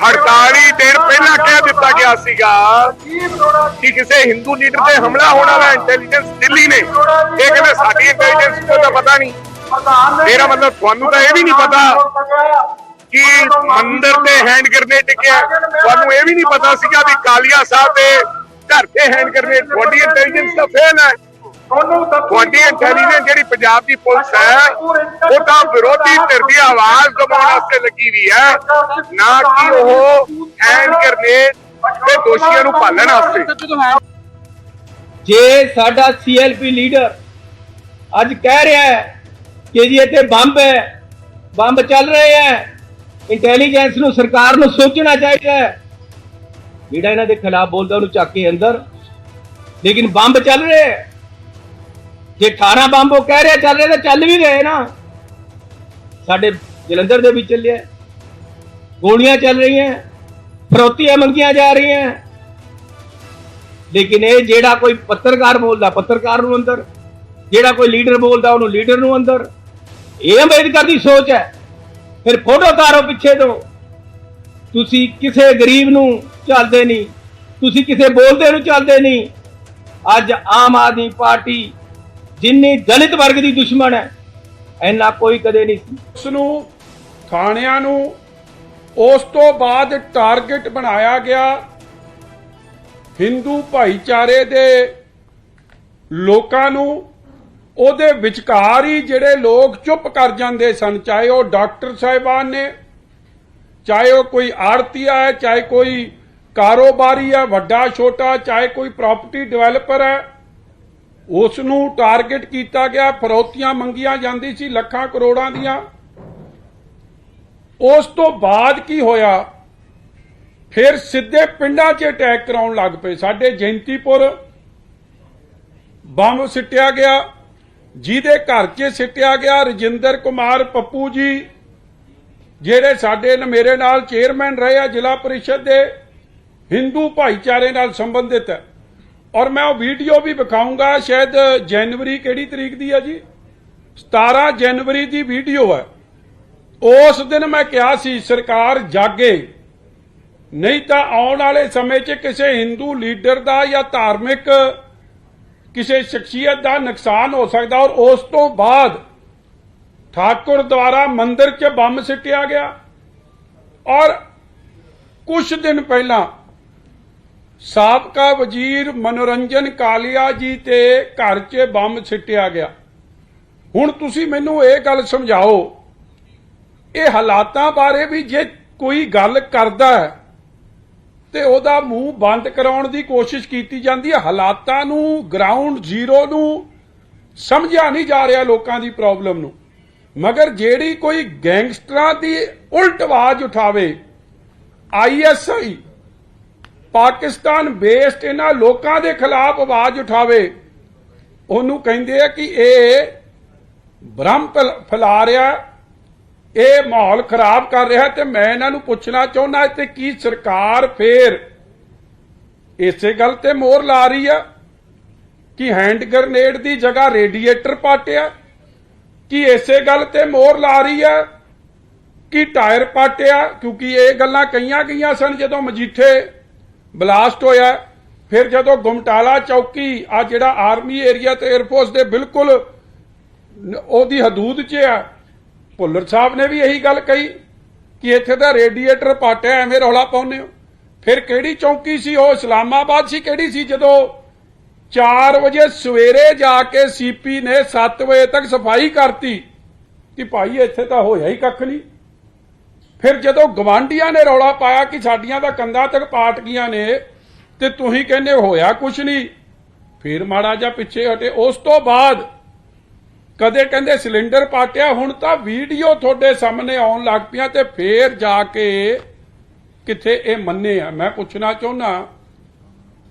48 ਦਿਨ ਪਹਿਲਾਂ ਕਹਿ ਦਿੱਤਾ ਗਿਆ ਸੀਗਾ ਕਿ ਕਿਸੇ ਹਿੰਦੂ ਲੀਡਰ ਤੇ ਹਮਲਾ ਹੋਣਾ ਹੈ ਇੰਟੈਲੀਜੈਂਸ ਦਿੱਲੀ ਨੇ। ਇਹ ਕਹਿੰਦੇ ਸਾਡੀ ਇੰਟੈਲੀਜੈਂਸ ਨੂੰ ਤਾਂ ਪਤਾ ਨਹੀਂ। ਮੇਰਾ ਮਤਲਬ ਤੁਹਾਨੂੰ ਤਾਂ ਇਹ ਵੀ ਨਹੀਂ ਪਤਾ ਕਿ ਮੰਦਿਰ ਤੇ ਹੈਂਡ ਗ੍ਰਨੇਡ ਟਿਕਿਆ ਤੁਹਾਨੂੰ ਇਹ ਵੀ ਨਹੀਂ ਪਤਾ ਸੀਗਾ ਵੀ ਕਾਲੀਆ ਸਾਹਿਬ ਦੇ ਘਰ ਤੇ ਹੈਂਡ ਗ੍ਰਨੇਡ ਤੁਹਾਡੀ ਇੰਟੈਲੀਜੈਂਸ ਤਾਂ ਫੇਲ ਹੈ। ਤੁਹਾਡੀ ਇੰਟੈਲੀਜੈਂਸ ਜਿਹੜੀ ਪੰਜਾਬ ਦੀ ਪੁਲਿਸ ਹੈ ਉਹ ਤਾਂ ਵਿਰੋਧੀ ਧਿਰ ਦੀ ਆਵਾਜ਼ ਦਬਾਉਣ ਵਾਸਤੇ ਲੱਗੀ ਵੀ ਹੈ। ਨਾ ਕਿ ਉਹ ਹੈਂਡ ਗ੍ਰਨੇਡ ਤੇ ਦੋਸ਼ੀਆਂ ਨੂੰ ਭਾਲਣ ਵਾਸਤੇ। ਜੇ ਸਾਡਾ ਸੀਐਲਪੀ ਲੀਡਰ ਅੱਜ ਕਹਿ ਰਿਹਾ ਹੈ ਕਿ ਜੀ ਇੱਥੇ ਬੰਬ ਹੈ ਬੰਬ ਚੱਲ ਰਹੇ ਹੈ ਇੰਟੈਲੀਜੈਂਸ ਨੂੰ ਸਰਕਾਰ ਨੂੰ ਸੋਚਣਾ ਚਾਹੀਦਾ ਹੈ। ਜਿਹੜਾ ਇਹਨਾਂ ਦੇ ਖਿਲਾਫ ਬੋਲਦਾ ਉਹਨੂੰ ਚੱਕ ਕੇ ਅੰਦਰ। ਲੇਕਿਨ ਬੰਬ ਚੱਲ ਰਹੇ ਹੈ। ਜੇ 18 ਬੰਬ ਉਹ ਕਹਿ ਰਿਹਾ ਚੱਲ ਰਿਹਾ ਤਾਂ ਚੱਲ ਵੀ ਗਏ ਨਾ। ਸਾਡੇ ਜਲੰਧਰ ਦੇ ਵਿੱਚ ਚੱਲਿਆ। ਗੋਲੀਆਂ ਚੱਲ ਰਹੀਆਂ। ਫਰੋਤੀਆਂ ਮੰਗੀਆਂ ਜਾ ਰਹੀਆਂ। ਲੇਕਿਨ ਇਹ ਜਿਹੜਾ ਕੋਈ ਪੱਤਰਕਾਰ ਬੋਲਦਾ, ਪੱਤਰਕਾਰ ਨੂੰ ਅੰਦਰ, ਜਿਹੜਾ ਕੋਈ ਲੀਡਰ ਬੋਲਦਾ, ਉਹਨੂੰ ਲੀਡਰ ਨੂੰ ਅੰਦਰ। ਇਹ ਅੰਬੇਦਕਰ ਦੀ ਸੋਚ ਹੈ। ਫਿਰ ਫੋਟੋ ਤਾਰੋ ਪਿੱਛੇ ਤੋਂ। ਤੁਸੀਂ ਕਿਸੇ ਗਰੀਬ ਨੂੰ ਚੱਲਦੇ ਨਹੀਂ। ਤੁਸੀਂ ਕਿਸੇ ਬੋਲਦੇ ਨੂੰ ਚੱਲਦੇ ਨਹੀਂ। ਅੱਜ ਆਮ ਆਦਮੀ ਪਾਰਟੀ ਜਿੰਨੀ ਦਲਿਤ ਵਰਗ ਦੀ ਦੁਸ਼ਮਣ ਹੈ, ਇੰਨਾ ਕੋਈ ਕਦੇ ਨਹੀਂ ਸੀ। ਉਸ ਨੂੰ ਥਾਣਿਆਂ ਨੂੰ ਉਸ ਤੋਂ ਬਾਅਦ ਟਾਰਗੇਟ ਬਣਾਇਆ ਗਿਆ ਹਿੰਦੂ ਭਾਈਚਾਰੇ ਦੇ ਲੋਕਾਂ ਨੂੰ। ਉਹਦੇ ਵਿਚਕਾਰ ਹੀ ਜਿਹੜੇ ਲੋਕ ਚੁੱਪ ਕਰ ਜਾਂਦੇ ਸਨ, ਚਾਹੇ ਉਹ ਡਾਕਟਰ ਸਾਹਿਬਾਨ ਨੇ, ਚਾਹੇ ਉਹ ਕੋਈ ਆੜਤੀਆ ਹੈ, ਚਾਹੇ ਕੋਈ ਕਾਰੋਬਾਰੀ ਹੈ, ਵੱਡਾ, ਛੋਟਾ, ਚਾਹੇ ਕੋਈ ਪ੍ਰਾਪਰਟੀ ਡਿਵੈਲਪਰ ਹੈ ਉਸ ਨੂੰ ਟਾਰਗੇਟ ਕੀਤਾ ਗਿਆ, ਫਰੋਤੀਆਂ ਮੰਗੀਆਂ ਜਾਂਦੀ ਸੀ ਲੱਖਾਂ ਕਰੋੜਾਂ ਦੀਆਂ। ਉਸ ਤੋਂ ਬਾਅਦ ਕੀ ਹੋਇਆ? ਫਿਰ ਸਿੱਧੇ ਪਿੰਡਾਂ 'ਚ ਅਟੈਕ ਕਰਾਉਣ ਲੱਗ ਪਏ। ਸਾਡੇ ਜੈਂਤੀਪੁਰ ਬੰਬ ਸਿੱਟਿਆ ਗਿਆ, ਜਿਹਦੇ ਘਰ 'ਚ ਸਿੱਟਿਆ ਗਿਆ ਰਜਿੰਦਰ ਕੁਮਾਰ ਪੱਪੂ ਜੀ, ਜਿਹੜੇ ਸਾਡੇ ਮੇਰੇ ਨਾਲ ਚੇਅਰਮੈਨ ਰਹੇ ਆ, ਜ਼ਿਲ੍ਹਾ ਪਰਿਸ਼ਦ ਦੇ ਹਿੰਦੂ ਭਾਈਚਾਰੇ ਨਾਲ ਸੰਬੰਧਿਤ। ਹੈ ਔਰ ਮੈਂ ਉਹ ਵੀਡੀਓ ਵੀ ਵਿਖਾਉਂਗਾ, ਸ਼ਾਇਦ ਜਨਵਰੀ ਕਿਹੜੀ ਤਰੀਕ ਦੀ ਹੈ ਜੀ? 17 ਜਨਵਰੀ ਦੀ ਵੀਡੀਓ ਹੈ। ਉਸ ਦਿਨ ਮੈਂ ਕਿਹਾ ਸੀ, ਸਰਕਾਰ ਜਾਗੇ। ਨਹੀਂ ਤਾਂ ਆਉਣ ਵਾਲੇ ਸਮੇਂ 'ਚ ਕਿਸੇ ਹਿੰਦੂ ਲੀਡਰ ਦਾ ਜਾਂ ਧਾਰਮਿਕ ਕਿਸੇ ਸ਼ਖਸੀਅਤ ਦਾ ਨੁਕਸਾਨ ਹੋ ਸਕਦਾ ਔਰ ਉਸ ਤੋਂ ਬਾਅਦ ਠਾਕੁਰ ਦੁਆਰਾ ਮੰਦਿਰ 'ਚ ਬੰਬ ਸਿੱਟਿਆ ਗਿਆ। ਔਰ ਕੁਝ ਦਿਨ ਪਹਿਲਾਂ ਸਾਬਕਾ ਵਜ਼ੀਰ ਮਨੋਰੰਜਨ ਕਾਲੀਆ ਜੀ ਤੇ ਘਰ 'ਚ ਬੰਬ ਸਿੱਟਿਆ ਗਿਆ। ਹੁਣ ਤੁਸੀਂ ਮੈਨੂੰ ਇਹ ਗੱਲ ਸਮਝਾਓ, ਇਹ ਹਾਲਾਤਾਂ ਬਾਰੇ ਵੀ ਜੇ ਕੋਈ ਗੱਲ ਕਰਦਾ ਹੈ, ਤੇ ਉਹਦਾ ਮੂੰਹ ਬੰਦ ਕਰਾਉਣ ਦੀ ਕੋਸ਼ਿਸ਼ ਕੀਤੀ ਜਾਂਦੀ ਹੈ। ਹਾਲਾਤਾਂ ਨੂੰ ਗਰਾਊਂਡ ਜ਼ੀਰੋ ਨੂੰ ਸਮਝਿਆ ਨਹੀਂ ਜਾ ਰਿਹਾ ਲੋਕਾਂ ਦੀ ਪ੍ਰੋਬਲਮ ਨੂੰ। ਮਗਰ ਜਿਹੜੀ ਕੋਈ ਗੈਂਗਸਟਰਾਂ ਦੀ ਉਲਟ ਆਵਾਜ਼ ਉਠਾਵੇ ਆਈਐਸਆਈ ਪਾਕਿਸਤਾਨ ਬੇਸਡ ਇਹਨਾਂ ਲੋਕਾਂ ਦੇ ਖਿਲਾਫ ਆਵਾਜ਼ ਉਠਾਵੇ। ਉਹਨੂੰ ਕਹਿੰਦੇ ਆ ਕਿ ਇਹ ਬ੍ਰਹਮ ਫੈਲ- ਫੈਲਾ ਰਿਹਾ, ਇਹ ਮਾਹੌਲ ਖਰਾਬ ਕਰ ਰਿਹਾ ਤੇ ਮੈਂ ਇਹਨਾਂ ਨੂੰ ਪੁੱਛਣਾ ਚਾਹੁੰਦਾ ਤੇ ਕੀ ਸਰਕਾਰ ਫੇਰ ਇਸੇ ਗੱਲ ਤੇ ਮੋਹਰ ਲਾ ਰਹੀ ਆ? ਕਿ ਹੈਂਡ ਗ੍ਰਨੇਡ ਦੀ ਜਗ੍ਹਾ ਰੇਡੀਏਟਰ ਪਾਟਿਆ? ਕਿ ਇਸੇ ਗੱਲ ਤੇ ਮੋਹਰ ਲਾ ਰਹੀ ਆ? ਕਿ ਟਾਇਰ ਪਾਟਿਆ? ਕਿਉਂਕਿ ਇਹ ਗੱਲਾਂ ਕਹੀਆਂ ਗਈਆਂ ਸਨ ਜਦੋਂ ਮਜੀਠੇ ਬਲਾਸਟ ਹੋਇਆ ਫਿਰ ਜਦੋਂ ਗੁਮਟਾਲਾ ਚੌਕੀ, ਆ ਜਿਹੜਾ ਆਰਮੀ ਏਰੀਆ ਤੇ 에ਅਰਫੋਰਸ ਦੇ ਬਿਲਕੁਲ ਉਹਦੀ ਹਦੂਦ 'ਚ ਆ, ਭੁੱਲਰ ਸਾਹਿਬ ਨੇ ਵੀ ਇਹੀ ਗੱਲ ਕਹੀ ਕਿ ਇੱਥੇ ਤਾਂ ਰੇਡੀਏਟਰ ਪਾਟਿਆ, ਐਵੇਂ ਰੌਲਾ ਪਾਉਂਦੇ ਹੋ। ਫਿਰ ਕਿਹੜੀ ਚੌਕੀ ਸੀ? ਉਹ ਇਸਲਾਮਾਬਾਦ ਸੀ। ਕਿਹੜੀ ਸੀ? ਜਦੋਂ 4 ਵਜੇ ਸਵੇਰੇ ਜਾ ਕੇ ਸੀਪੀ ਨੇ 7 ਵਜੇ ਤੱਕ ਸਫ਼ਾਈ ਕਰਤੀ ਕਿ ਭਾਈ ਇੱਥੇ ਤਾਂ ਹੋਇਆ ਹੀ ਕੱਖ ਨਹੀਂ। ਫਿਰ ਜਦੋਂ ਗਵਾਂਡੀਆਂ ਨੇ ਰੌਲਾ ਪਾਇਆ ਕਿ ਸਾਡੀਆਂ ਤਾਂ ਕੰਧਾਂ ਤੱਕ ਪਾਟ ਗਈਆਂ ਨੇ ਤੇ ਤੁਸੀਂ ਕਹਿੰਦੇ ਹੋਇਆ ਕੁਛ ਨਹੀਂ, ਫਿਰ ਮਾੜਾ ਜਿਹਾ ਪਿੱਛੇ ਹਟੇ। ਉਸ ਤੋਂ ਬਾਅਦ ਕਦੇ ਕਹਿੰਦੇ ਸਿਲੰਡਰ ਪਾਟਿਆ, ਹੁਣ ਤਾਂ ਵੀਡੀਓ ਤੁਹਾਡੇ ਸਾਹਮਣੇ ਆਉਣ ਲੱਗ ਪਿਆ ਤੇ ਫੇਰ ਜਾ ਕੇ ਕਿੱਥੇ ਇਹ ਮੰਨੇ ਆ। ਮੈਂ ਪੁੱਛਣਾ ਚਾਹੁੰਦਾ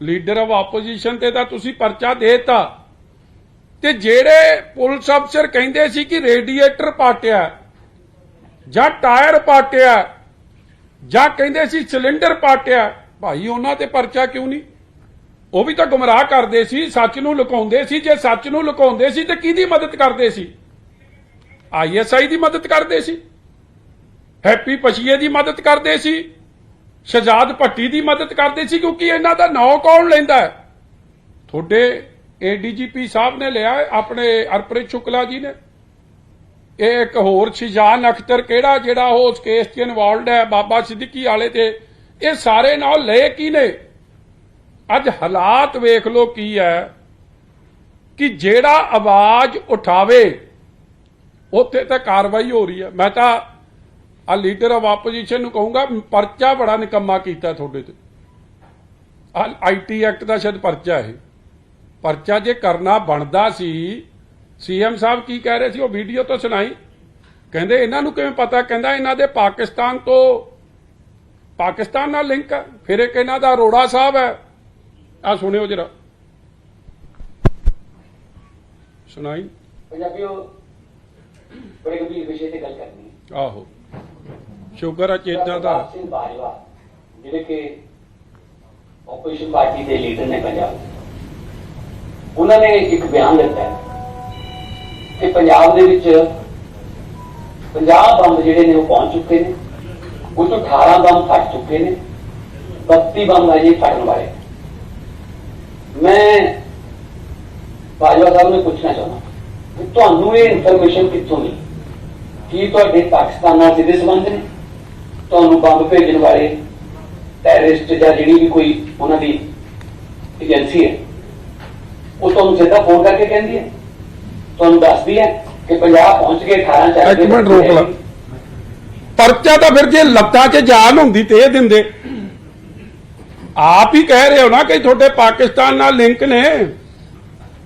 ਲੀਡਰ ਆਫ ਆਪੋਜੀਸ਼ਨ ਤੇ ਤਾਂ ਤੁਸੀਂ ਪਰਚਾ ਦੇਤਾ। ਤੇ ਜਿਹੜੇ ਪੁਲਿਸ ਅਫਸਰ ਕਹਿੰਦੇ ਸੀ ਕਿ ਰੇਡੀਏਟਰ ਪਾਟਿਆ ਜਾਂ ਟਾਇਰ ਪਾਟਿਆ, ਜਾਂ ਕਹਿੰਦੇ ਸੀ ਸਿਲੰਡਰ ਪਾਟਿਆ। ਭਾਈ, ਉਹਨਾਂ ਤੇ ਪਰਚਾ ਕਿਉਂ ਨਹੀਂ? ਉਹ ਵੀ ਤਾਂ ਗੁੰਮਰਾਹ ਕਰਦੇ ਸੀ, ਸੱਚ ਨੂੰ ਲੁਕਾਉਂਦੇ ਸੀ, ਜੇ ਸੱਚ ਨੂੰ ਲੁਕਾਉਂਦੇ ਸੀ ਤੇ ਕਿਹਦੀ ਮਦਦ ਕਰਦੇ ਸੀ? ਆਈਐਸਆਈ ਦੀ ਮਦਦ ਕਰਦੇ ਸੀ। ਹੈਪੀ ਪਛੀਏ ਦੀ ਮਦਦ ਕਰਦੇ ਸੀ। ਸ਼ਹਜ਼ਾਦ ਭੱਟੀ ਦੀ ਮਦਦ ਕਰਦੇ ਸੀ, ਕਿਉਂਕਿ ਇਹਨਾਂ ਦਾ ਨਾਂ ਕੌਣ ਲੈਂਦਾ ਹੈ? ਤੁਹਾਡੇ ਏਡੀਜੀਪੀ ਸਾਹਿਬ ਨੇ ਲਿਆ ਆਪਣੇ ਅਰਪ੍ਰੀਤ ਸ਼ੁਕਲਾ ਜੀ ਨੇ। ਇਹ ਇੱਕ ਹੋਰ ਸ਼ਿਜਾਨ ਅਖਤਰ ਕਿਹੜਾ, ਜਿਹੜਾ ਉਹ ਉਸ ਕੇਸ 'ਚ ਇਨਵੋਲਡ ਹੈ, ਬਾਬਾ ਸਿੱਦਕੀ ਵਾਲੇ ਤੇ। ਇਹ ਸਾਰੇ ਨਾਲ ਲਏ ਕੀ ਨੇ? ਅੱਜ ਹਾਲਾਤ ਵੇਖ ਲਓ ਕੀ ਹੈ ਕਿ ਜਿਹੜਾ ਆਵਾਜ਼ ਉਠਾਵੇ, ਉੱਥੇ ਤਾਂ ਕਾਰਵਾਈ ਹੋ ਰਹੀ ਹੈ। ਮੈਂ ਤਾਂ ਆ ਲੀਡਰ ਆਫ ਆਪੋਜੀਸ਼ਨ ਨੂੰ ਕਹੂੰਗਾ, ਪਰਚਾ ਬੜਾ ਨਿਕੰਮਾ ਕੀਤਾ ਤੁਹਾਡੇ ਤੇ। ਆਈਟੀ ਐਕਟ ਦਾ ਸ਼ਾਇਦ ਪਰਚਾ ਹੈ ਪਰਚਾ ਜੇ ਕਰਨਾ ਬਣਦਾ ਸੀ ਸੀਐਮ ਸਾਹਿਬ ਕੀ ਕਹਿ ਰਹੇ ਸੀ ਉਹ ਵੀਡੀਓ ਤੋਂ ਸੁਣਾਈ। ਕਹਿੰਦੇ ਇਹਨਾਂ ਨੂੰ ਕਿਵੇਂ ਪਤਾ ਕਹਿੰਦਾ ਇਹਨਾਂ ਦੇ ਪਾਕਿਸਤਾਨ ਤੋਂ ਪਾਕਿਸਤਾਨ ਨਾਲ ਲਿੰਕ ਹੈ ਫਿਰ ਇੱਕ ਇਹਨਾਂ ਦਾ ਅਰੋੜਾ ਸਾਹਿਬ ਹੈ। ਆ ਸੁਣਿਓ ਜਰਾ। ਸੁਣਾਈ। ਪੰਜਾਬੀਓ ਬੜੇ ਗੰਭੀਰ ਵਿਸ਼ੇ ਤੇ ਗੱਲ ਕਰਨੀ ਹੈ। ਆਹੋ। ਸ਼ੁਕਰ ਆ ਚੇਤਾ ਦਾ ਸਿੰਘ ਬਾਜਵਾ ਜਿਹੜੇ ਕਿ ਆਪੋਜੀਸ਼ਨ ਪਾਰਟੀ ਦੇ ਲੀਡਰ ਨੇ ਪੰਜਾਬ। ਉਹਨਾਂ ਨੇ ਇੱਕ ਬਿਆਨ ਦਿੱਤਾ ਹੈ। ਕਿ ਪੰਜਾਬ ਦੇ ਵਿੱਚ 50 ਬੰਬ ਜਿਹੜੇ ਨੇ ਉਹ ਪਹੁੰਚ ਚੁੱਕੇ ਨੇ। ਉਹ ਤੋਂ 18 ਬੰਬ ਫਟ ਚੁੱਕੇ ਨੇ। 32 ਬੰਬ ਅਜੇ ਫਟਣ ਵਾਲੇ। ਮੈਂ ਬਾਜਵਾ ਸਾਹਿਬ ਨੂੰ ਪੁੱਛਣਾ ਚਾਹੁੰਦਾ ਕਿ ਤੁਹਾਨੂੰ ਇਹ ਇਨਫੋਰਮੇਸ਼ਨ ਕਿੱਥੋਂ ਮਿਲੀ? ਕੀ ਤੁਹਾਡੇ ਪਾਕਿਸਤਾਨ ਨਾਲ ਸਿੱਧੇ ਸੰਬੰਧ ਨੇ? ਤੁਹਾਨੂੰ ਬੰਬ ਭੇਜਣ ਵਾਲੇ ਟੈਰਰਿਸਟ ਜਾਂ ਜਿਹੜੀ ਵੀ ਕੋਈ ਉਹਨਾਂ ਦੀ ਏਜੰਸੀ ਹੈ, ਉਹ ਤੁਹਾਨੂੰ ਸਿੱਧਾ ਫੋਨ ਕਰਕੇ ਕਹਿੰਦੀ ਹੈ? ਤੁਹਾਨੂੰ ਦੱਸਦੀ ਹੈ ਕਿ ਪੰਜਾਬ ਪਹੁੰਚ ਗਏ 18 ਚੱਕ ਇੱਕ ਮਿੰਟ ਰੋਕ ਲਾ। ਪਰਚਾ ਤਾਂ ਫਿਰ ਜੇ ਲੱਤਾਂ 'ਚ ਜਾਨ ਹੁੰਦੀ ਤੇ ਇਹ ਦਿੰਦੇ। ਆਪ ਹੀ ਕਹਿ ਰਹੇ ਹੋ ਨਾ ਕਿ ਤੁਹਾਡੇ ਪਾਕਿਸਤਾਨ ਨਾਲ ਲਿੰਕ ਨੇ।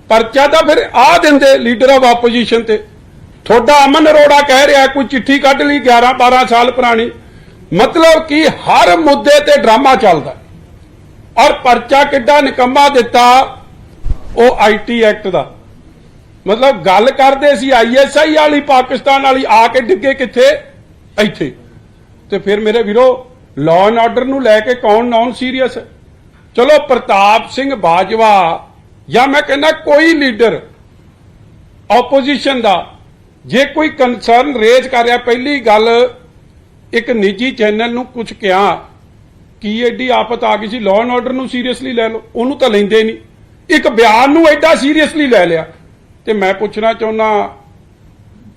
ਪਰਚਾ ਤਾਂ ਫਿਰ ਆ ਦਿੰਦੇ ਲੀਡਰ ਆਫ ਆਪੋਜੀਸ਼ਨ ਤੇ। ਤੁਹਾਡਾ ਅਮਨ ਅਰੋੜਾ ਕਹਿ ਰਿਹਾ ਕੋਈ ਚਿੱਠੀ ਕੱਢ ਲਈ 11 12 ਸਾਲ ਪੁਰਾਣੀ। ਮਤਲਬ ਕਿ ਹਰ ਮੁੱਦੇ ਤੇ ਡਰਾਮਾ ਚੱਲਦਾ। ਔਰ ਪਰਚਾ ਕਿੱਡਾ ਨਿਕੰਮਾ ਦਿੱਤਾ ਉਹ ਆਈਟੀ ਐਕਟ ਦਾ। ਮਤਲਬ ਗੱਲ ਕਰਦੇ ਸੀ ਆਈਐਸਆਈ ਵਾਲੀ, ਪਾਕਿਸਤਾਨ ਵਾਲੀ, ਆ ਕੇ ਡਿੱਗੇ ਕਿੱਥੇ? ਇੱਥੇ। ਤੇ ਫਿਰ ਮੇਰੇ ਵੀਰੋ ਲਾਅ ਐਂਡ ਆਰਡਰ ਨੂੰ ਲੈ ਕੇ ਕੌਣ ਨਾਨ ਸੀਰੀਅਸ ਚਲੋ ਪ੍ਰਤਾਪ ਸਿੰਘ ਬਾਜਵਾ, ਜਾਂ ਮੈਂ ਕਹਿੰਦਾ ਕੋਈ ਲੀਡਰ ਆਪੋਜੀਸ਼ਨ ਦਾ, ਜੇ ਕੋਈ ਕੰਸਰਨ ਰੇਜ਼ ਕਰ ਰਿਹਾ, ਪਹਿਲੀ ਗੱਲ, ਇੱਕ ਨਿੱਜੀ ਚੈਨਲ ਨੂੰ ਕੁਝ ਕਿਹਾ, ਕੀ ਐਡੀ ਆਫਤ ਆ ਗਈ ਸੀ? ਲਾਅ ਐਂਡ ਆਰਡਰ ਨੂੰ ਸੀਰੀਅਸਲੀ ਲੈ ਲਓ। ਉਹਨੂੰ ਤਾਂ ਲੈਂਦੇ ਨਹੀਂ। ਇੱਕ ਬਿਆਨ ਨੂੰ ਐਡਾ ਸੀਰੀਅਸਲੀ ਲੈ ਲਿਆ। ਤੇ ਮੈਂ ਪੁੱਛਣਾ ਚਾਹੁੰਦਾ,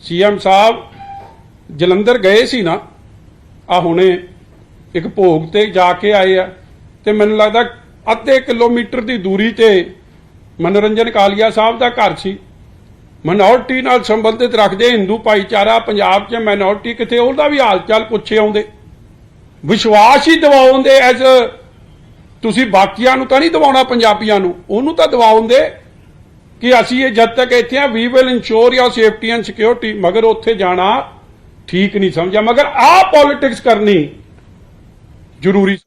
ਸੀਐਮ ਸਾਹਿਬ, ਜਲੰਧਰ ਗਏ ਸੀ ਨਾ? ਆ ਹੁਣੇ ਇੱਕ ਭੋਗ ਤੇ ਜਾ ਕੇ ਆਏ ਆ ਤੇ ਮੈਨੂੰ ਲੱਗਦਾ ਅੱਧੇ ਕਿਲੋਮੀਟਰ ਦੀ ਦੂਰੀ ਤੇ ਮਨੋਰੰਜਨ ਕਾਲੀਆ ਸਾਹਿਬ ਦਾ ਘਰ ਸੀ। ਮਿਨੋਰਟੀ ਨਾਲ ਸੰਬੰਧਿਤ ਰੱਖਦੇ ਹਿੰਦੂ ਭਾਈਚਾਰਾ ਪੰਜਾਬ 'ਚ ਮਿਨੋਰਟੀ ਕਿਤੇ ਉਹਦਾ ਵੀ ਹਾਲ ਚਾਲ ਪੁੱਛੇ ਆਉਂਦੇ। ਵਿਸ਼ਵਾਸ ਹੀ ਦਿਵਾਉਂਦੇ ਐਜ਼ ਤੁਸੀਂ ਬਾਕੀਆਂ ਨੂੰ ਤਾਂ ਨਹੀਂ ਦਿਵਾਉਣਾ ਪੰਜਾਬੀਆਂ ਨੂੰ, ਉਹਨੂੰ ਤਾਂ ਦਿਵਾਉਂਦੇ ਕਿ ਅਸੀਂ ਇਹ ਜਦ ਤੱਕ ਇੱਥੇ ਆ we will ensure your safety and security ਮਗਰ ਉੱਥੇ ਜਾਣਾ ਠੀਕ ਨਹੀਂ ਸਮਝਿਆ। ਮਗਰ ਆਹ ਪੋਲਿਟਿਕਸ ਕਰਨੀ ਜ਼ਰੂਰੀ